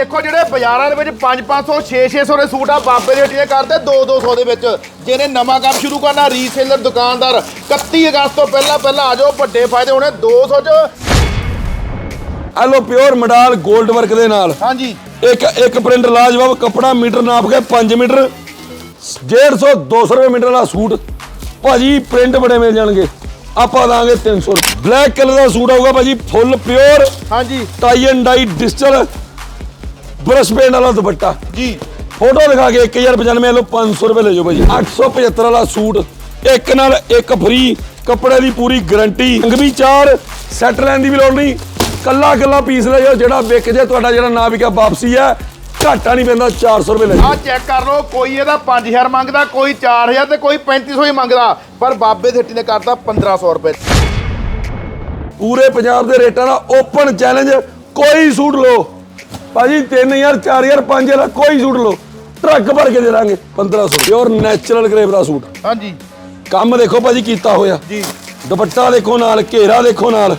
ਦੇਖੋ ਜਿਹੜੇ ਬਾਜ਼ਾਰਾਂ ਦੇ ਵਿੱਚ 5 500 6 600 ਦੇ ਸੂਟ ਆ ਬਾਬੇ ਦੇ ਹੱਟੀਆਂ ਕਰਦੇ 2 200 ਦੇ ਵਿੱਚ। ਜਿਹਨੇ ਨਵਾਂ ਕੰਮ ਸ਼ੁਰੂ ਕਰਨਾ ਰੀਸੇਲਰ ਦੁਕਾਨਦਾਰ 31 ਅਗਸਤ ਤੋਂ ਪਹਿਲਾਂ ਪਹਿਲਾਂ ਆ ਜਾਓ ਵੱਡੇ ਫਾਇਦੇ ਹੋਣੇ 200 ਚ। ਐਲੋ ਪਿਓਰ ਮਡਾਲ 골ਡ ਵਰਕ ਦੇ ਨਾਲ। ਹਾਂਜੀ। ਇੱਕ ਇੱਕ ਪ੍ਰਿੰਟ ਲਾਜਵਾਬ ਕੱਪੜਾ ਮੀਟਰ ਨਾਪ ਕੇ 5 ਮੀਟਰ। 150 200 ਰੁਪਏ ਮੀਟਰ ਦਾ ਸੂਟ ਭਾਜੀ ਪ੍ਰਿੰਟ ਬੜੇ ਮਿਲ ਜਾਣਗੇ। ਆਪਾਂ ਦਾਂਗੇ 300 ਰੁਪਏ। ਬਲੈਕ ਕਲਰ ਦਾ ਸੂਟ ਆਊਗਾ ਭਾਜੀ ਫੁੱਲ ਪਿਓਰ ਹਾਂਜੀ। Tie and dye digital brush paint ਵਾਲਾ ਦੁਪੱਟਾ। ਜੀ। ਫੋਟੋ ਦਿਖਾ ਕੇ 1095 ਲਓ 500 ਰੁਪਏ ਲੈ ਜਾਓ ਭਾਜੀ 875 ਵਾਲਾ ਸੂਟ ਇੱਕ ਨਾਲ ਇੱਕ ਫ੍ਰੀ ਕੱਪੜੇ ਦੀ ਪੂਰੀ ਗਾਰੰਟੀ। ਰੰਗ ਵੀ ਚਾਰ ਸੈੱਟ ਲੈਣ ਦੀ ਵੀ ਲੋੜ ਨਹੀਂ। ਕੱਲਾ ਕੱਲਾ ਪੀਸ ਲੈ ਜਾਓ ਜਿਹੜਾ ਵਿਕ ਜੇ ਤੁਹਾਡਾ ਜਿਹੜਾ ਨਾ ਵਿਕਿਆ ਵਾਪਸੀ ਹੈ। ਘਾਟਾ ਨਹੀਂ ਪੈਂਦਾ 400 ਰੁਪਏ ਲੈ ਆ ਚੈੱਕ ਕਰ ਲਓ ਕੋਈ ਇਹਦਾ 5000 ਮੰਗਦਾ ਕੋਈ 4000 ਤੇ ਕੋਈ 3500 ਹੀ ਮੰਗਦਾ। ਪਰ ਬਾਬੇ ਦੇ ਹੱਟੀ ਨੇ ਕਰਤਾ 1500 ਰੁਪਏ। ਪੂਰੇ ਪੰਜਾਬ ਦੇ ਰੇਟਾਂ ਦਾ ਓਪਨ ਚੈਲੰਜ ਕੋਈ ਸੂਟ ਲਓ। ਭਾਜੀ 3000 4000 5000 ਕੋਈ ਸੂਟ ਲਓ। ਟਰੱਕ ਭਰ ਕੇ ਦੇ ਦਾਂਗੇ 1500 ਪਿਓਰ ਨੈਚੁਰਲ ਗ੍ਰੇਵ ਦਾ ਸੂਟ। ਹਾਂਜੀ। ਕੰਮ ਦੇਖੋ ਭਾਜੀ ਕੀਤਾ ਹੋਇਆ। ਜੀ। ਦੁਪੱਟਾ ਦੇਖੋ ਨਾਲ ਘੇਰਾ ਦੇਖੋ ਨਾਲ।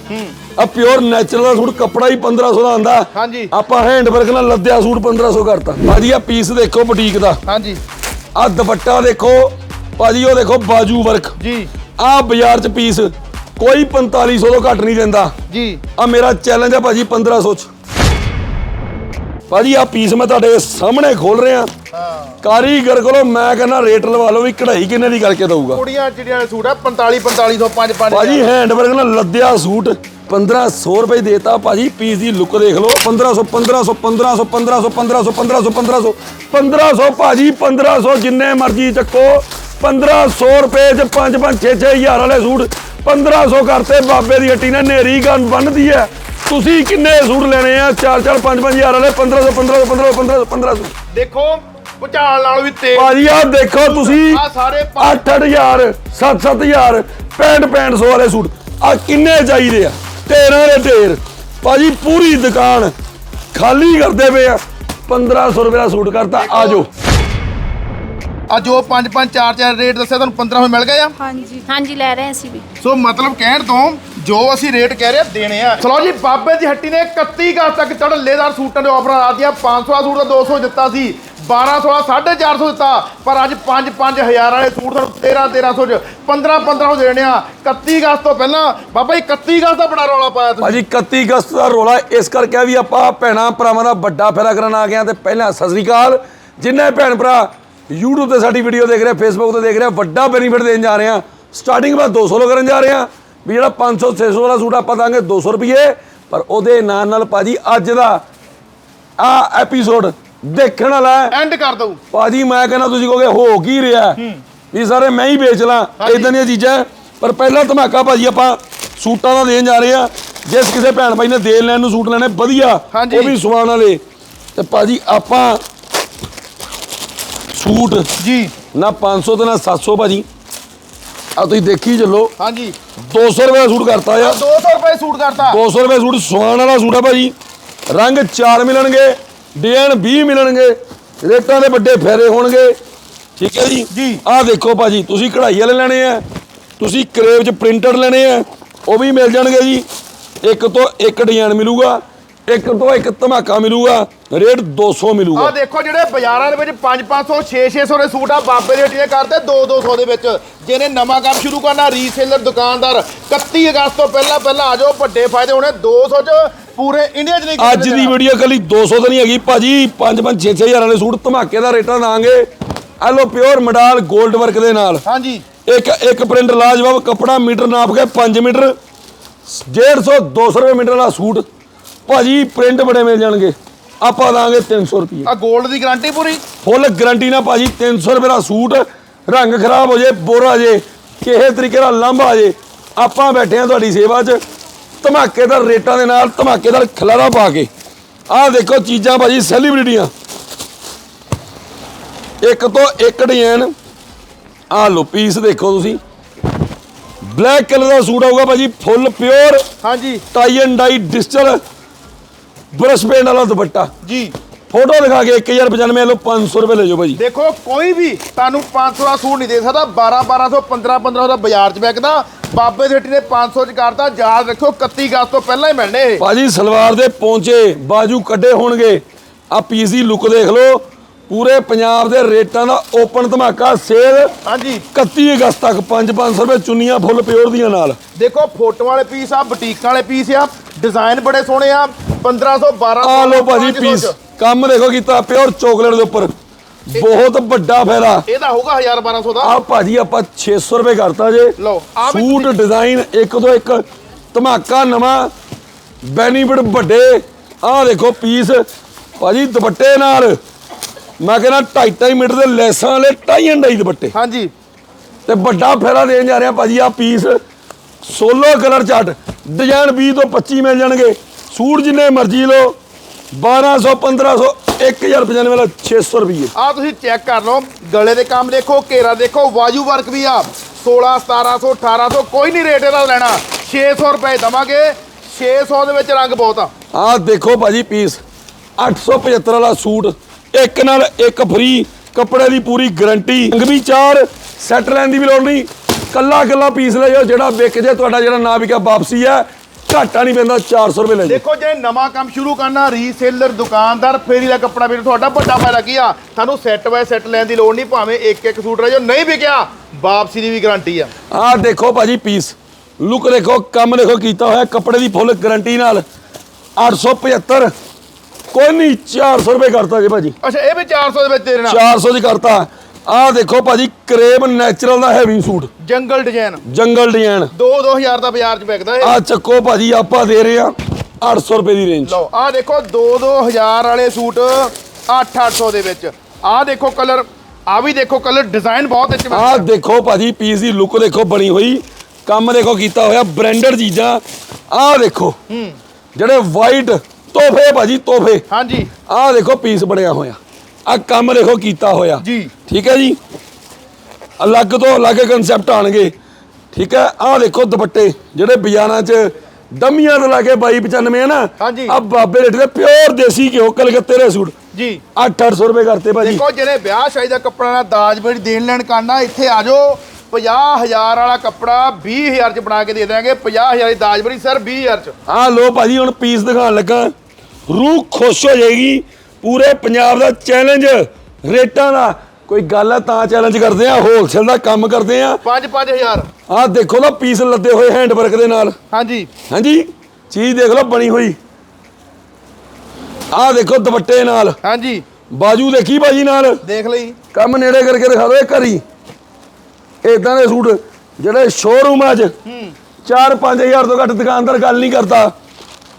ਆ ਪਿਓਰ ਨੈਚੁਰਲ ਦਾ ਸੂਟ ਕੱਪੜਾ ਹੀ 1500 ਦਾ ਆਂਦਾ। ਹਾਂਜੀ। ਆਪਾਂ ਹੈਂਡ ਵਰਕ ਨਾਲ ਲੱਦਿਆ ਸੂਟ 1500 ਕਰਤਾ। ਭਾਜੀ ਆ ਪੀਸ ਦੇਖੋ ਬੁਟੀਕ ਦਾ। ਹਾਂਜੀ। ਆ ਦੁਪੱਟਾ ਦੇਖੋ ਭਾਜੀ ਉਹ ਦੇਖੋ ਬਾਜੂ ਵਰਕ ਜੀ। ਆ ਬਾਜ਼ਾਰ ਚ ਪੀਸ ਕੋਈ 4500 ਤੋਂ ਘੱਟ ਨਹੀਂ ਦਿੰਦਾ। ਜੀ। ਆ ਮੇਰਾ ਚੈਲੰਜ ਆ ਭਾਜੀ 1500 ਚ। ਭਾਜੀ ਆ ਪੀਸ ਮੈਂ ਤੁਹਾਡੇ ਸਾਹਮਣੇ ਖੋਲ ਰਿਹਾ। ਕਾਰੀਗਰ ਕੋਲੋਂ ਮੈਂ ਕਹਿੰਦਾ ਰੇਟ ਲਵਾ ਲਓ ਵੀ ਕਢਾਈ ਕਿੰਨੇ ਦੀ ਕਰਕੇ ਦਊਗਾ। ਕੁੜੀਆਂ ਚਿੜੀਆਂ ਸੂਟ ਆ 45 4500 5 ਭਾਜੀ ਹੈਂਡਵਰਕ ਨਾਲ ਸੂਟ 1500 ਰੁਪਏ ਦੇਤਾ। ਭਾਜੀ ਪੀਸ ਦੀ ਲੁੱਕ ਦੇਖ ਲਓ। 1500 1500 1500 1500 1500 1500 1500 ਭਾਜੀ 1500 ਜਿੰਨੇ ਮਰਜ਼ੀ ਚੱਕੋ। 1500 ਰੁਪਏ ਚ 5 5 6 6 ਹਜ਼ਾਰ ਵਾਲੇ ਸੂਟ। 1500 ਕਰਤੇ ਬਾਬੇ ਦੀ ਹੱਟੀ ਨੇ ਨੇਰੀ ਗੰਨ ਬੰਨਦੀ ਹੈ। ਤੁਸੀਂ ਕਿੰਨੇ ਸੂਟ ਲੈਣੇ ਆ? 4 4 5 5 ਹਜ਼ਾਰ ਵਾਲੇ 1500 1500 1500 1500 ਦੇਖੋ ਭੁਚਾਲ ਨਾਲ ਵੀ ਤੇਜ਼ ਭਾਜੀ ਆ ਦੇਖੋ ਤੁਸੀਂ। ਆ ਸਾਰੇ 8-8000 7-7000 6500 ਵਾਲੇ ਸੂਟ। ਆ ਕਿੰਨੇ ਚਾਹੀਦੇ ਆ? ਢੇਰਾਂ ਦੇ ਢੇਰ। ਭਾਜੀ ਪੂਰੀ ਦੁਕਾਨ ਖਾਲੀ ਕਰਦੇ ਪਏ ਆ। 1500 ਰੁਪਏ ਦਾ ਸੂਟ ਕਰਤਾ। ਆ ਜਾਓ। ਆ ਜੋ 5 5 4 4 ਰੇਟ ਦੱਸਿਆ ਤੁਹਾਨੂੰ 1500 ਮਿਲ ਗਏ ਆ? ਹਾਂਜੀ। ਹਾਂਜੀ ਲੈ ਰਹੇ ਅਸੀਂ ਵੀ। ਸੋ ਮਤਲਬ ਕਹਿਣ ਤੋਂ ਜੋ ਅਸੀਂ ਰੇਟ ਕਹਿ ਰਹੇ ਆ ਦੇਣੇ ਆ। ਚਲੋ ਜੀ ਬਾਬੇ ਦੀ ਹੱਟੀ ਨੇ 31 ਅਗਸਤ ਤੱਕ ਚੜ੍ਹਲੇਦਾਰ ਸੂਟਾਂ ਦੇ ਆਫਰਾਂ ਲਾ ਦਿੱਤੀਆਂ। 500 ਵਾਲਾ ਸੂਟ ਦਾ 200 ਦਿੱਤਾ ਸੀ 1200 ਵਾਲਾ 450 ਦਿੱਤਾ। ਪਰ ਅੱਜ 5 5000 ਵਾਲੇ ਸੂਟ ਤੁਹਾਨੂੰ 13 1300 ਚ 15 1500 ਦੇਣੇ ਆ। 31 ਅਗਸਤ ਤੋਂ ਪਹਿਲਾਂ ਬਾਬਾ ਜੀ 31 ਅਗਸਤ ਦਾ ਬੜਾ ਰੌਲਾ ਪਾਇਆ ਤੁਸੀਂ। ਭਾਜੀ 31 ਅਗਸਤ ਦਾ ਰੋਲਾ ਇਸ ਕਰਕੇ ਆ ਵੀ ਆਪਾਂ ਭੈਣਾ ਭਰਾਵਾਂ ਦਾ ਵੱਡਾ ਫੇਰਾ ਕਰਨ ਆ ਗਏ ਆ। ਤੇ ਪਹਿਲਾਂ ਸਤਿ ਸ੍ਰੀ ਅਕਾਲ। ਜਿੰਨੇ ਭੈਣ ਭਰਾ YouTube ਤੇ ਸਾਡੀ ਵੀਡੀਓ ਦੇਖ ਰਹੇ Facebook ਤੇ ਦੇਖ ਰਹੇ ਵੱਡਾ ਬੈਨੀਫਿਟ ਦੇਣ ਜਾ ਰਹੇ ਆ। ਸਟਾਰਟਿੰਗ ਬਾਅਦ 200 ਲੋ ਕਰਨ ਜਾ ਰਹੇ ਆ। ਵੀ ਜਿਹੜਾ 500 600 ਵਾਲਾ ਸੂਟ ਆਪਾਂ ਦਾਂਗੇ 200 ਰੁਪਏ ਪਰ ਉਹਦੇ ਨਾਲ ਨਾਲ ਭਾਜੀ ਅੱਜ ਦਾ ਆ ਐਪੀਸੋਡ ਦੇਖਣ ਵਾਲਾ ਐਂਡ ਕਰ ਦਊ। ਭਾਜੀ ਮੈਂ ਕਹਿੰਦਾ ਤੁਸੀਂ ਕਹੋਗੇ ਹੋ ਕੀ ਰਿਹਾ? ਵੀ ਸਾਰੇ ਮੈਂ ਹੀ ਵੇਚ ਲਾਂ ਇਦਾਂ ਦੀਆਂ ਚੀਜ਼ਾਂ। ਪਰ ਪਹਿਲਾ ਧਮਾਕਾ ਭਾਜੀ ਆਪਾਂ ਸੂਟਾਂ ਦਾ ਦੇਣ ਜਾ ਰਹੇ ਆ ਜਿਸ ਕਿਸੇ ਭੈਣ ਭਾਈ ਨੇ ਦੇਣ ਲੈਣ ਨੂੰ ਸੂਟ ਲੈਣੇ ਵਧੀਆ। ਉਹ ਵੀ ਸਵਾਨ ਵਾਲੇ। ਤੇ ਭਾਜੀ ਆਪਾਂ ਸੂਟ ਜੀ। ਨਾ 500 ਤੇ ਨਾ 700 ਭਾਜੀ। ਆ ਤੁਸੀਂ ਦੇਖੀ ਚੱਲੋ। ਹਾਂਜੀ। 200 ਰੁਪਏ ਦਾ ਸੂਟ ਕਰਤਾ ਆ 200 ਰੁਪਏ ਸੂਟ ਕਰਤਾ। 200 ਰੁਪਏ ਸੂਟ ਸਵਾਨ ਵਾਲਾ ਸੂਟ ਆ ਭਾਜੀ। ਰੰਗ 4 ਮਿਲਣਗੇ ਡਿਜ਼ਾਈਨ 20 ਮਿਲਣਗੇ ਰੇਟਾਂ ਦੇ ਵੱਡੇ ਫੇਰੇ ਹੋਣਗੇ। ਠੀਕ ਹੈ ਜੀ? ਜੀ। ਆਹ ਦੇਖੋ ਭਾਜੀ ਤੁਸੀਂ ਕਢਾਈ ਵਾਲੇ ਲੈਣੇ ਆ ਤੁਸੀਂ ਕਰੇਵ ਚ ਪ੍ਰਿੰਟਡ ਲੈਣੇ ਆ ਉਹ ਵੀ ਮਿਲ ਜਾਣਗੇ ਜੀ। ਇੱਕ ਤੋਂ ਇੱਕ ਡਿਜ਼ਾਈਨ ਮਿਲੂਗਾ ਇੱਕ ਤੋਂ ਇੱਕ ਧਮਾਕਾ ਮਿਲੂਗਾ ਰੇਟ 200 ਆ ਮਿਲੂਗਾ। ਦੇਖੋ ਜਿਹੜੇ ਬਾਜ਼ਾਰਾਂ ਦੇ ਵਿੱਚ 5 500 6 600 ਦੇ ਸੂਟ ਆ ਬਾਬੇ ਦੇ ਹੱਟੀਆਂ ਕਰਦੇ 2 200 ਦੇ ਵਿੱਚ। ਜਿਹਨੇ ਨਵਾਂ ਕੰਮ ਸ਼ੁਰੂ ਕਰਨਾ ਰੀਸੇਲਰ ਦੁਕਾਨਦਾਰ 31 ਅਗਸਤ ਤੋਂ ਪਹਿਲਾਂ ਪਹਿਲਾਂ ਆ ਜਾਓ ਵੱਡੇ ਫਾਇਦੇ ਹੋਣੇ 200 ਚ ਪੂਰੇ ਇੰਡੀਆ 'ਚ ਨਹੀਂ ਅੱਜ ਦੀ। ਵੀਡੀਓ ਕੱਲੀ 200 ਤਾਂ ਨਹੀਂ ਹੈਗੀ ਭਾਜੀ 5 5 6 6 ਹਜ਼ਾਰਾਂ ਦੇ ਸੂਟ ਧਮਾਕੇ ਦਾ ਰੇਟਾਂ ਦਾਂਗੇ ਆ ਲੋ ਪਿਓਰ ਮਡਾਲ 골ਡ ਵਰਕ ਦੇ ਨਾਲ। ਹਾਂਜੀ। ਇੱਕ ਇੱਕ ਪ੍ਰਿੰਟ ਲਾਜਵਾਬ ਕੱਪੜਾ ਮੀਟਰ ਨਾਪ ਕੇ 5 ਮੀਟਰ 150 200 ਰੁਪਏ ਮੀਟਰ ਦਾ ਸੂਟ। ਭਾਜੀ ਪ੍ਰਿੰਟ ਬੜੇ ਮਿਲ ਜਾਣਗੇ। ਆਪਾਂ ਦਾਂਗੇ 300 ਰੁਪਏ ਆ 골ਡ ਦੀ ਗਾਰੰਟੀ ਪੂਰੀ? ਫੁੱਲ ਗਾਰੰਟੀ ਨਾਲ ਭਾਜੀ 300 ਰੁਪਏ ਦਾ ਸੂਟ ਰੰਗ ਖਰਾਬ ਹੋ ਜੇ ਬੋਰਾ ਜੇ ਕਿਸੇ ਤਰੀਕੇ ਦਾ ਲਾਂਭਾ ਜੇ ਆਪਾਂ ਬੈਠੇ ਆ ਤੁਹਾਡੀ ਸੇਵਾ 'ਚ ਧਮਾਕੇਦਾਰ ਰੇਟਾਂ ਦੇ ਨਾਲ ਧਮਾਕੇਦਾਰ ਖਲਾਰਾ ਪਾ ਕੇ। ਆਹ ਦੇਖੋ ਚੀਜ਼ਾਂ ਭਾਜੀ ਸੈਲੀਬ੍ਰਿਟੀਆਂ ਇੱਕ ਤੋਂ ਇੱਕ ਡਿਜ਼ਾਈਨ ਆਹ ਲੋ ਪੀਸ ਦੇਖੋ ਤੁਸੀਂ। ਬਲੈਕ ਕਲਰ ਦਾ ਸੂਟ ਆਊਗਾ ਭਾਜੀ ਫੁੱਲ ਪਿਓਰ ਹਾਂਜੀ। Tie and dye digital brush paint ਵਾਲਾ ਦੁਪੱਟਾ। ਜੀ। ਫੋਟੋ ਦਿਖਾ ਕੇ 1095 ਲਓ 500 ਰੁਪਏ ਲੈ ਜਾਓ ਭਾਜੀ। ਦੇਖੋ ਕੋਈ ਵੀ ਤੁਹਾਨੂੰ 500 ਦਾ ਸੂਟ ਨਹੀਂ ਦੇ ਸਕਦਾ। 12 1200 15 1500 ਦਾ ਬਾਜ਼ਾਰ 'ਚ ਵਿਕਦਾ ਬਾਬੇ ਦੇ ਨੇ 500 ਚ ਕਰਤਾ ਯਾਦ ਰੱਖਿਓ 31 ਅਗਸਤ ਤੋਂ ਪਹਿਲਾਂ ਹੀ ਮਿਲਣੇ ਇਹ। ਭਾਜੀ ਸਲਵਾਰ ਦੇ ਪੌਂਚੇ ਬਾਜੂ ਕੱਢੇ ਹੋਣਗੇ। ਆ ਪੀਸ ਦੀ ਲੁੱਕ ਦੇਖ ਲਓ। ਪੂਰੇ ਪੰਜਾਬ ਦੇ ਰੇਟਾਂ ਦਾ ਓਪਨ ਧਮਾਕਾ। ਸੇਲ ਹਾਂਜੀ। 31 ਅਗਸਤ ਤੱਕ 5-500 ਰੁਪਏ ਚੁੰਨੀਆਂ ਫੁੱਲ ਪਿਓਰ ਦੀਆਂ ਨਾਲ। ਦੇਖੋ ਫੋਟੋ ਵਾਲੇ ਪੀਸ ਆ ਬੁਟੀਕਾਂ ਵਾਲੇ ਪੀਸ ਆ। ਡਿਜ਼ਾਈਨ ਬੜੇ ਸੋਹਣੇ ਆ। 1500 1200 ਆ ਲਓ ਭਾਜੀ 500 ਪੀਸ। ਕੰਮ ਦੇਖੋ ਕੀਤਾ ਪਿਓਰ ਚੋਕਲੇਟ ਦੇ ਉੱਪਰ। ਬਹੁਤ ਵੱਡਾ ਫਾਇਦਾ। ਇਹਦਾ ਹੋਊਗਾ 1000 1200 ਦਾ। ਆ ਭਾਜੀ ਆਪਾਂ 600 ਰੁਪਏ ਕਰਤਾ ਜੇ। ਲਓ, ਸੂਟ ਡਿਜ਼ਾਈਨ ਇੱਕ ਤੋਂ ਇੱਕ ਧਮਾਕਾ ਨਵਾਂ ਬੈਨੀਫਿਟ ਵੱਡੇ। ਆ ਦੇਖੋ ਪੀਸ ਭਾਜੀ ਦੁਪੱਟੇ ਨਾਲ ਮੈਂ ਕਹਿੰਦਾ 2.5 ਮੀਟਰ ਦੇ ਲੈਸਾਂ ਵਾਲੇ ਟਾਈ ਐਂਡ ਡਾਈ ਦੁਪੱਟੇ। ਹਾਂਜੀ। ਤੇ ਵੱਡਾ ਫੇਰਾ ਦੇਣ ਜਾ ਰਿਹਾ ਭਾਜੀ ਆ piece solo colour chart design 20 ਤੋਂ 25 ਮਿਲ ਜਾਣਗੇ। ਸੂਟ ਜਿੰਨੇ ਮਰਜ਼ੀ ਲਓ 1200 1500 1095 ਵਾਲਾ 600 ਰੁਪਏ ਆ ਤੁਸੀਂ ਚੈੱਕ ਕਰ ਲਓ ਗਲੇ ਦੇ ਕੰਮ ਦੇਖੋ ਘੇਰਾ ਦੇਖੋ ਵਾਜੂ ਵਰਕ ਵੀ ਆ। 16 1700 1800 ਕੋਈ ਨਹੀਂ ਰੇਟ ਇਹਦਾ ਲੈਣਾ। 600 ਰੁਪਏ ਦਵਾਂਗੇ 600 ਦੇ ਵਿੱਚ ਰੰਗ ਬਹੁਤ ਆ। ਆਹ ਦੇਖੋ ਭਾਜੀ ਪੀਸ 875 ਵਾਲਾ ਸੂਟ ਇੱਕ ਨਾਲ ਇੱਕ ਫ੍ਰੀ ਕੱਪੜੇ ਦੀ ਪੂਰੀ ਗਾਰੰਟੀ ਰੰਗ ਵੀ ਚਾਰ ਸੈੱਟ ਲੈਣ ਦੀ ਵੀ ਲੋੜ ਨਹੀਂ। ਕੱਲਾ ਕੱਲਾ ਪੀਸ ਲੈ ਜਾਓ ਜਿਹੜਾ ਵਿਕ ਜੇ ਤੁਹਾਡਾ ਜਿਹੜਾ ਨਾ ਵਿਕਿਆ ਵਾਪਸੀ ਹੈ ਘਾਟਾ ਨਹੀਂ ਪੈਂਦਾ 400 ਰੁਪਏ ਲੈ ਜਾਓ। ਦੇਖੋ ਜੇ ਨਵਾਂ ਕੰਮ ਸ਼ੁਰੂ ਕਰਨਾ ਰੀਸੇਲਰ ਦੁਕਾਨਦਾਰ ਫੇਰੀ ਦਾ ਕੱਪੜਾ ਵੀ ਤੁਹਾਡਾ ਵੱਡਾ ਫਾਇਦਾ ਕੀ ਆ? ਤੁਹਾਨੂੰ ਸੈੱਟ ਬਾਏ ਸੈੱਟ ਲੈਣ ਦੀ ਲੋੜ ਨਹੀਂ ਭਾਵੇਂ ਇੱਕ ਇੱਕ ਸੂਟ ਰਹਿ ਜਾਓ ਨਹੀਂ ਵਿਕਿਆ ਵਾਪਸੀ ਦੀ ਵੀ ਗਾਰੰਟੀ ਆ। ਆਹ ਦੇਖੋ ਭਾਜੀ ਪੀਸ ਲੁੱਕ ਦੇਖੋ ਕੰਮ ਦੇਖੋ ਕੀਤਾ ਹੋਇਆ ਕੱਪੜੇ ਦੀ ਫੁੱਲ ਗਾਰੰਟੀ ਨਾਲ। 875 ਕੋਈ ਨਹੀਂ 400 ਰੁਪਏ ਕਰਤਾ ਜੀ ਭਾਜੀ। ਅੱਛਾ ਇਹ ਵੀ 400 ਦੇ ਵਿੱਚ ਦੇ ਦੇਣਾ। 400 ਦੀ ਕਰਤਾ। ਆਹ ਦੇਖੋ ਭਾਜੀ ਕਰੇਬ ਨੈਚੁਰਲ ਦਾ heavy suit. Jungle design jungle design 2-2000 ਦਾ ਬਾਜ਼ਾਰ 'ਚ ਵਿਕਦਾ ਇਹ। ਆ ਚੱਕੋ ਭਾਜੀ ਆਪਾਂ ਦੇ ਰਹੇ ਆ 800 ਰੁਪਏ ਦੀ ਰੇਂਜ ਲਓ ਆਹ ਦੇਖੋ 2-2000 ਵਾਲੇ ਸੂਟ 8-800 ਦੇ ਵਿੱਚ। ਆਹ ਦੇਖੋ ਕਲਰ ਆ ਵੀ ਦੇਖੋ ਕਲਰ ਡਿਜ਼ਾਈਨ ਬਹੁਤ ਅੱਛੇ ਆਹ ਦੇਖੋ ਭਾਜੀ ਪੀਸ ਦੀ ਲੁੱਕ ਦੇਖੋ ਬਣੀ ਹੋਈ। ਕੰਮ ਦੇਖੋ ਕੀਤਾ ਹੋਇਆ ਬ੍ਰਾਂਡਡ ਚੀਜ਼ਾਂ। ਆਹ ਦੇਖੋ ਜਿਹੜੇ ਵਾਈਟ ਤੋਹਫੇ ਭਾਜੀ ਤੋਹਫੇ। ਹਾਂਜੀ। ਆਹ ਦੇਖੋ ਪੀਸ ਬਣਿਆ ਹੋਇਆ। ਆ ਕੰਮ ਦੇਖੋ ਕੀਤਾ ਹੋਇਆ। ਜੀ। ਠੀਕ ਹੈ ਜੀ? ਅਲੱਗ ਤੋਂ ਅਲੱਗ ਕਨਸੈਪਟ ਆਣਗੇ। ਠੀਕ ਹੈ? ਆਹ ਦੇਖੋ ਦੁਪੱਟੇ ਜਿਹੜੇ ਬਾਜ਼ਾਰਾਂ 'ਚ ਡੰਮੀਆਂ ਤੋਂ ਲਾ ਕੇ 2295 ਹੈ ਨਾ। ਆ ਬਾਬੇ ਰੇਟ ਦੇ ਪਿਓਰ ਦੇਸੀ ਘਿਓ ਕਲਕੱਤੇ ਦੇ ਸੂਟ। ਜੀ। 8-800 ਰੁਪਏ ਕਰਤੇ ਭਾਜੀ। ਦੇਖੋ ਜਿਹੜੇ ਵਿਆਹ ਸ਼ਾਦੀ ਦਾ ਕੱਪੜਾ ਨਾ ਦਾਜ ਬੜੀ ਦੇਣ ਲੈਣ ਕਰਨਾ ਇੱਥੇ ਆ ਜਾਓ। 50000 ਵਾਲਾ ਕੱਪੜਾ 20000 ਚ ਬਣਾ ਕੇ ਦੇ ਦਿਆਂਗੇ। 50000 ਦੀ ਦਾਜ ਬੜੀ ਸਰ 20000 ਚ। ਆਹ ਲੋ ਭਾਜੀ ਹੁਣ ਪੀਸ ਦਿਖਾਉਣ ਲੱਗਾ। ਰੂਹ ਖੁਸ਼ ਹੋ ਜਾਏਗੀ। ਪੂਰੇ ਪੰਜਾਬ ਦਾ ਚੈਲੰਜ ਰੇਟਾਂ ਦਾ। ਕੋਈ ਗੱਲ ਹੈ ਤਾਂ ਚੈਲੰਜ ਕਰਦੇ ਆ ਹੋਲਸੇਲ ਦਾ ਕੰਮ ਕਰਦੇ ਆ। 5-5000 ਆਹ ਦੇਖੋ ਨਾ ਪੀਸ ਲੱਦੇ ਹੋਏ ਹੈਂਡ ਵਰਕ ਦੇ ਨਾਲ। ਹਾਂਜੀ। ਹਾਂਜੀ? ਚੀਜ਼ ਦੇਖ ਲਓ ਬਣੀ ਹੋਈ। ਆਹ ਦੇਖੋ ਦੁਪੱਟੇ ਨਾਲ। ਹਾਂਜੀ। ਬਾਜੂ ਦੇਖੀ ਬਾਜੀ ਨਾਲ? ਦੇਖ ਲਈ। ਕੰਮ ਨੇੜੇ ਕਰਕੇ ਦਿਖਾ ਦਿਓ ਇੱਕ ਵਾਰੀ। ਇਦਾਂ ਦੇ ਸੂਟ ਜਿਹੜੇ ਸ਼ੋਰੂਮਾਂ 'ਚ 4-5000 ਤੋਂ ਘੱਟ ਦੁਕਾਨਦਾਰ ਗੱਲ ਨਹੀਂ ਕਰਦਾ।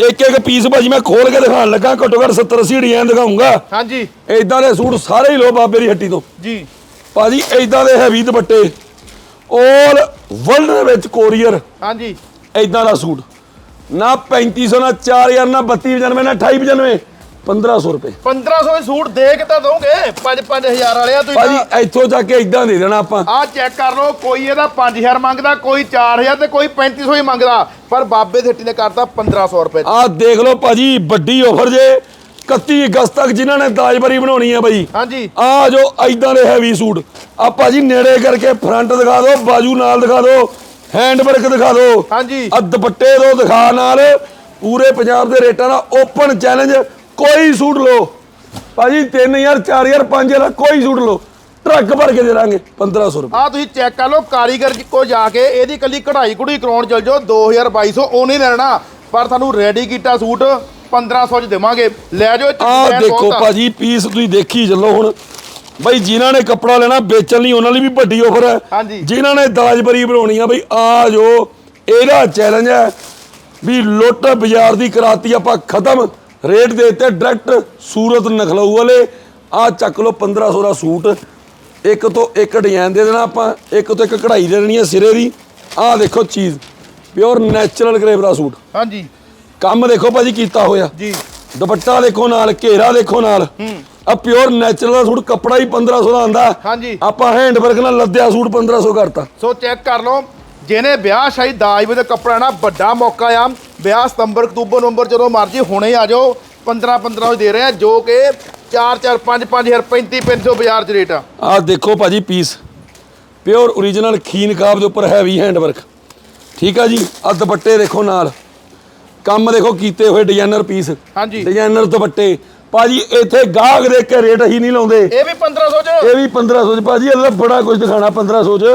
ਇੱਕ ਇੱਕ ਪੀਸ ਭਾਜੀ ਮੈਂ ਖੋਲ ਕੇ ਦਿਖਾਉਣ ਲੱਗਾ ਘੱਟੋ ਘੱਟ 70 80 ਡਿਜ਼ਾਈਨ ਦਿਖਾਉਂਗਾ। ਹਾਂਜੀ। ਇਦਾਂ ਦੇ ਸੂਟ ਸਾਰੇ ਹੀ ਲੋ ਬਾਬੇ ਦੀ ਹੱਟੀ ਤੋਂ। ਜੀ। ਭਾਜੀ ਇਦਾਂ ਦੇ ਹੈਵੀ ਦੁਪੱਟੇ 올 ਵਰਲਡ ਦੇ ਵਿੱਚ ਕੋਰੀਅਰ ਹਾਂਜੀ। ਇਦਾਂ ਦਾ ਸੂਟ। ਨਾ 3500 ਨਾ 4000 ਨਾ 3295 ਨਾ 2895 1500 ਰੁਪਏ। 1500 ਦੇ ਸੂਟ ਦੇ ਕੇ ਤਾਂ ਦੋਗੇ 5-5000 ਵਾਲੇ ਆ ਤੁਸੀਂ ਭਾਜੀ ਇੱਥੋਂ ਜਾ ਕੇ ਇਦਾਂ ਦੇ ਦੇਣਾ ਆਪਾਂ। ਆਹ ਚੈੱਕ ਕਰ ਲਓ ਕੋਈ ਇਹਦਾ 5000 ਮੰਗਦਾ ਕੋਈ 4000 ਤੇ ਕੋਈ 3500 ਹੀ ਮੰਗਦਾ। ਪਰ ਬਾਬੇ ਹੱਟੀ ਨੇ ਕਰਤਾ 1500 ਰੁਪਏ। ਆਹ ਦੇਖ ਲਓ ਭਾਜੀ ਵੱਡੀ ਆਫਰ ਜੇ। 31 ਅਗਸਤ ਤੱਕ ਜਿਨ੍ਹਾਂ ਨੇ ਦਾਜਬਰੀ ਬਣਾਉਣੀ ਹੈ ਭਾਈ ਹਾਂਜੀ। ਆ ਜੋ ਐਦਾਂ ਦੇ ਹੈਵੀ ਸੂਟ। ਆ ਭਾਜੀ ਨੇੜੇ ਕਰਕੇ ਫਰੰਟ ਦਿਖਾ ਦਿਓ ਬਾਜੂ ਨਾਲ ਦਿਖਾ ਦਿਓ ਹੈਂਡ ਵਰਕ ਦਿਖਾ ਦਿਓ। ਹਾਂਜੀ। ਆ ਦੁਪੱਟੇ ਦੋ ਦਿਖਾ ਨਾਲ। ਪੂਰੇ ਪੰਜਾਬ ਦੇ ਰੇਟਾਂ ਦਾ ਓਪਨ ਚੈਲੰਜ ਕੋਈ ਸੂਟ ਲਓ। ਭਾਜੀ 3000 4000 5000 ਕੋਈ ਸੂਟ ਲਓ। ਟਰੱਕ ਭਰ ਕੇ ਦੇ ਦਾਂਗੇ 1500 ਰੁਪਏ। ਆ ਤੁਸੀਂ ਚੈੱਕ ਕਰ ਲਓ ਕਾਰੀਗਰ ਕੋ ਜਾ ਕੇ ਇਹਦੀ ਕੱਲੀ ਕਢਾਈ ਕੁੜੀ ਕਰਾਉਣ ਚਲ ਜਾਓ 2000 2200 ਉਹ ਨਹੀਂ ਲੈਣਾ। ਪਰ ਤੁਹਾਨੂੰ ਰੈਡੀ ਕੀਤਾ ਸੂਟ 1500 ਚ ਦੇਵਾਂਗੇ। ਲੈ ਜਾਓ ਆ ਦੇਖੋ। ਭਾਜੀ ਪੀਸ ਤੁਸੀਂ ਦੇਖੀ ਚੱਲੋ ਹੁਣ। ਬਈ ਜਿਨ੍ਹਾਂ ਨੇ ਕੱਪੜਾ ਲੈਣਾ ਵੇਚਣ ਲਈ ਉਹਨਾਂ ਲਈ ਵੀ ਵੱਡੀ ਆਫਰ ਹੈ। ਜਿਨ੍ਹਾਂ ਨੇ ਦਾਜਬਰੀ ਬਣਾਉਣੀ ਆ ਬਈ ਆ ਜੋ ਇਹਦਾ ਚੈਲੰਜ ਹੈ ਵੀ ਲੁੱਟ ਬਾਜ਼ਾਰ ਦੀ ਕਰਾਤੀ ਆਪਾਂ ਖਤਮ। ਰੇਟ ਦੇ ਦਿੱਤੇ ਡਾਇਰੈਕਟ ਸੂਰਤ ਨਖਲਊ ਵਾਲੇ। ਆ ਚੱਕ ਲਓ 1500 ਦਾ ਸੂਟ। ਇੱਕ ਤੋਂ ਇੱਕ ਡਿਜ਼ਾਈਨ ਦੇ ਦੇਣਾ ਆਪਾਂ ਇੱਕ ਤੋਂ ਇੱਕ ਕਢਾਈ ਦੇ ਦੇਣੀ ਹੈ ਸਿਰੇ ਦੀ। ਆ ਦੇਖੋ ਚੀਜ਼ ਪਿਓਰ ਨੈਚੁਰਲ ਗ੍ਰੇਵ ਦਾ ਸੂਟ। ਹਾਂਜੀ। ਕੰਮ ਦੇਖੋ ਭਾਜੀ ਕੀਤਾ ਹੋਇਆ। ਜੀ। ਦੁਪੱਟਾ ਦੇਖੋ ਨਾਲ ਘੇਰਾ ਦੇਖੋ ਨਾਲ। ਆ ਪਿਓਰ ਨੈਚੁਰਲ ਦਾ ਸੂਟ ਕੱਪੜਾ ਹੀ 1500 ਦਾ ਆਂਦਾ। ਹਾਂਜੀ। ਆਪਾਂ ਹੈਂਡ ਵਰਕ ਨਾਲ ਲੱਦਿਆ ਸੂਟ 1500 ਕਰਤਾ। ਸੋ ਚੈੱਕ ਕਰ ਲਓ। ਜਿਹਨੇ ਵਿਆਹ ਸ਼ਾਹੀ ਦਾਜ ਵੇ ਦਾ ਕੱਪੜਾ ਨਾ ਵੱਡਾ ਮੌਕਾ ਆ। ਵਿਆਹ ਸਤੰਬਰ ਅਕਤੂਬਰ ਨਵੰਬਰ ਜਦੋਂ ਮਰਜ਼ੀ ਹੁਣੇ ਆ ਜਾਓ 15 1500 ਦੇ ਰਹੇ ਆ ਜੋ ਕਿ 4 4 5 5000 35 500 ਬਾਜ਼ਾਰ 'ਚ ਰੇਟ ਆ। ਆ ਦੇਖੋ ਭਾਜੀ ਪੀਸ ਪਿਓਰ origignal ਖੀਨ ਕਾਬ ਦੇ ਉੱਪਰ ਹੈਵੀ ਹੈਂਡ ਵਰਕ ਠੀਕ ਆ ਜੀ ਆ ਦੁਪੱਟੇ ਦੇਖੋ ਨਾਲ। ਕੰਮ ਦੇਖੋ ਕੀਤੇ ਹੋਏ ਡਿਜ਼ਾਈਨਰ ਪੀਸ ਹਾਂਜੀ। ਡਿਜ਼ਾਈਨਰ ਦੁਪੱਟੇ। ਭਾਜੀ ਇੱਥੇ ਗਾਹਕ ਦੇਖ ਕੇ ਰੇਟ ਹੀ ਨਹੀਂ ਲਾਉਂਦੇ। ਇਹ ਵੀ 1500 ਚ। ਇਹ ਵੀ 1500 ਚ। ਭਾਜੀ ਇਹਦਾ ਬੜਾ ਕੁਝ ਦਿਖਾਣਾ 1500 ਚ।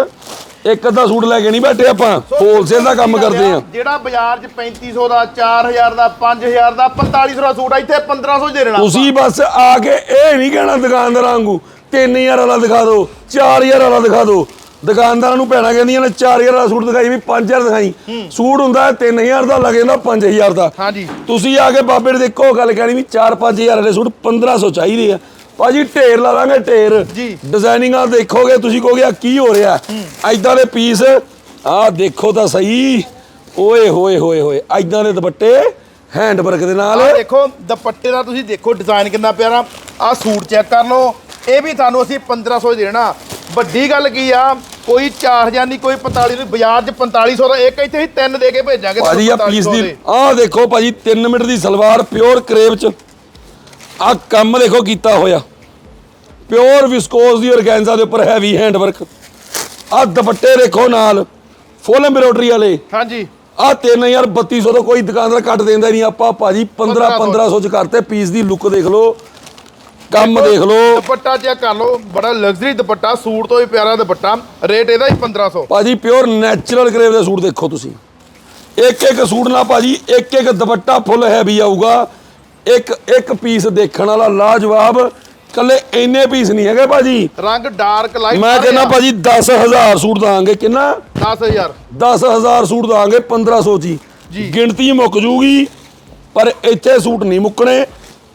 ਇੱਕ ਅੱਧਾ ਸੂਟ ਲੈ ਕੇ ਨਹੀਂ ਬੈਠੇ ਆਪਾਂ ਹੋਲਸੇਲ ਦਾ ਕੰਮ ਕਰਦੇ ਆ ਜਿਹੜਾ ਬਾਜ਼ਾਰ 'ਚ 3500 ਦਾ 4000 ਦਾ 5000 ਦਾ 4500 ਦਾ ਸੂਟ ਆ ਇੱਥੇ 1500 ਚ ਦੇ ਦੇਣਾ ਤੁਸੀਂ ਬਸ ਆ ਕੇ ਇਹ ਨਹੀਂ ਕਹਿਣਾ ਦੁਕਾਨਦਾਰਾਂ ਵਾਂਗੂ 3000 ਵਾਲਾ ਦਿਖਾ ਦਿਓ 4000 ਵਾਲਾ ਦਿਖਾ ਦਿਓ। ਦੁਕਾਨਦਾਰਾਂ ਨੂੰ ਭੈਣਾਂ ਕਹਿੰਦੀਆਂ ਨੇ 4000 ਵਾਲਾ ਸੂਟ ਦਿਖਾਈ ਵੀ 5000 ਦਿਖਾਈ। ਸੂਟ ਹੁੰਦਾ ਹੈ 3000 ਦਾ ਲੱਗ ਜਾਂਦਾ 5000 ਦਾ। ਹਾਂਜੀ। ਤੁਸੀਂ ਆ ਕੇ ਬਾਬੇ ਦੇ ਦੇਖੋ ਗੱਲ ਕਹਿਣੀ ਵੀ 4-5000 ਵਾਲੇ ਸੂਟ 1500 ਚਾਹੀਦੇ ਆ। ਭਾਜੀ ਢੇਰ ਲਾ ਦਾਂਗੇ ਢੇਰ। ਜੀ। ਡਿਜ਼ਾਈਨਿੰਗਾਂ ਦੇਖੋਗੇ ਤੁਸੀਂ ਕਹੋਗੇ ਆ ਕੀ ਹੋ ਰਿਹਾ? ਐਦਾਂ ਦੇ ਪੀਸ ਆਹ ਦੇਖੋ ਤਾਂ ਸਹੀ। ਓਏ ਹੋਏ ਹੋਏ ਹੋਏ ਐਦਾਂ ਦੇ ਦੁਪੱਟੇ ਹੈਂਡ ਵਰਕ ਦੇ ਨਾਲ। ਆਹ ਦੇਖੋ ਦੁਪੱਟੇ ਦਾ ਤੁਸੀਂ ਦੇਖੋ ਡਿਜ਼ਾਈਨ ਕਿੰਨਾ ਪਿਆਰਾ। ਆਹ ਸੂਟ ਚੈੱਕ ਕਰ ਲਓ। ਇਹ ਵੀ ਤੁਹਾਨੂੰ ਅਸੀਂ 1500 ਚ ਦੇਣਾ। ਵੱਡੀ ਗੱਲ ਕੀ ਆ ਕੋਈ 4000 ਨਹੀਂ ਕੋਈ 45 ਨਹੀਂ ਬਾਜ਼ਾਰ 'ਚ 4500 ਦਾ ਇੱਕ ਇੱਥੇ ਹੀ ਤਿੰਨ ਦੇ ਕੇ ਭੇਜਾਂਗੇ। ਭਾਜੀ ਆ ਪੀਸ 4500 ਦੀ। ਆਹ ਦੇਖੋ ਭਾਜੀ 3 ਮਿੰਟ ਦੀ ਸਲਵਾਰ ਪਿਓਰ ਕਰੇਪ ਚ। ਆਹ ਕੰਮ ਦੇਖੋ ਕੀਤਾ ਹੋਇਆ। ਪਿਓਰ ਵਿਸਕੋਸ ਦੀ ਔਰਗੈਂਜ਼ਾ ਦੇ ਉੱਪਰ ਹੈਵੀ ਹੈਂਡ ਵਰਕ ਆਹ ਦੁਪੱਟੇ ਦੇਖੋ ਨਾਲ ਫੁੱਲ ਐਮਬ੍ਰੋਇਡਰੀ ਵਾਲੇ। ਹਾਂਜੀ। ਆ 3200 ਤੋਂ ਕੋਈ ਦੁਕਾਨਦਾਰ ਕੱਟ ਦਿੰਦਾ ਨਹੀਂ ਆਪਾਂ ਭਾਜੀ 15 1500 ਚ ਕਰਤੇ ਪੀਸ ਦੀ ਲੁੱਕ ਦੇਖ ਲਓ ਕੰਮ ਦੇਖ ਲਓ। ਦੁਪੱਟਾ ਚੈੱਕ ਕਰ ਲਓ ਬੜਾ ਲਗਜ਼ਰੀ ਦੁਪੱਟਾ ਸੂਟ ਤੋਂ ਵੀ ਪਿਆਰਾ ਦੁਪੱਟਾ ਰੇਟ ਇਹਦਾ ਹੀ 1500 ਭਾਜੀ ਪਿਓਰ ਨੈਚੁਰਲ ਕਰੇਵ ਦੇ ਸੂਟ ਦੇਖੋ ਤੁਸੀਂ। ਇੱਕ ਇੱਕ ਸੂਟ ਨਾਲ ਭਾਜੀ ਇੱਕ ਇੱਕ ਦੁਪੱਟਾ ਫੁੱਲ ਹੈਵੀ ਆਊਗਾ। ਇੱਕ ਇੱਕ ਪੀਸ ਦੇਖਣ ਵਾਲਾ ਲਾਜਵਾਬ ਕੱਲੇ ਇੰਨੇ ਪੀਸ ਨਹੀਂ ਹੈਗੇ ਭਾਜੀ। ਰੰਗ ਡਾਰਕ ਲਾਈਟ ਮੈਂ ਕਹਿੰਦਾ ਭਾਜੀ 10000 ਸੂਟ ਦਾਂਗੇ ਕਿੰਨਾ? 10000 10000 ਸੂਟ ਦਾਂਗੇ 1500 ਜੀ। ਗਿਣਤੀ ਮੁੱਕ ਜੂਗੀ ਪਰ ਇੱਥੇ ਸੂਟ ਨਹੀਂ ਮੁੱਕਣੇ।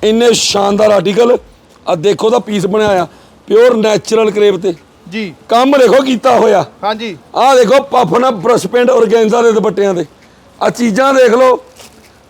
ਇੰਨੇ ਸ਼ਾਨਦਾਰ ਆਰਟੀਕਲ ਆ ਦੇਖੋ ਤਾਂ ਪੀਸ ਬਣਿਆ ਆ ਪਿਓਰ ਨੈਚੁਰਲ ਕਰੇਵ ਤੇ। ਜੀ। ਕੰਮ ਦੇਖੋ ਕੀਤਾ ਹੋਇਆ। ਹਾਂਜੀ। ਆਹ ਦੇਖੋ ਪਫਨਾ ਬ੍ਰਸ਼ ਪੇਂਟ ਔਰਗੈਂਜ਼ਾ ਦੇ ਦੁਪੱਟਿਆਂ ਤੇ। ਆ ਚੀਜ਼ਾਂ ਦੇਖ ਲਓ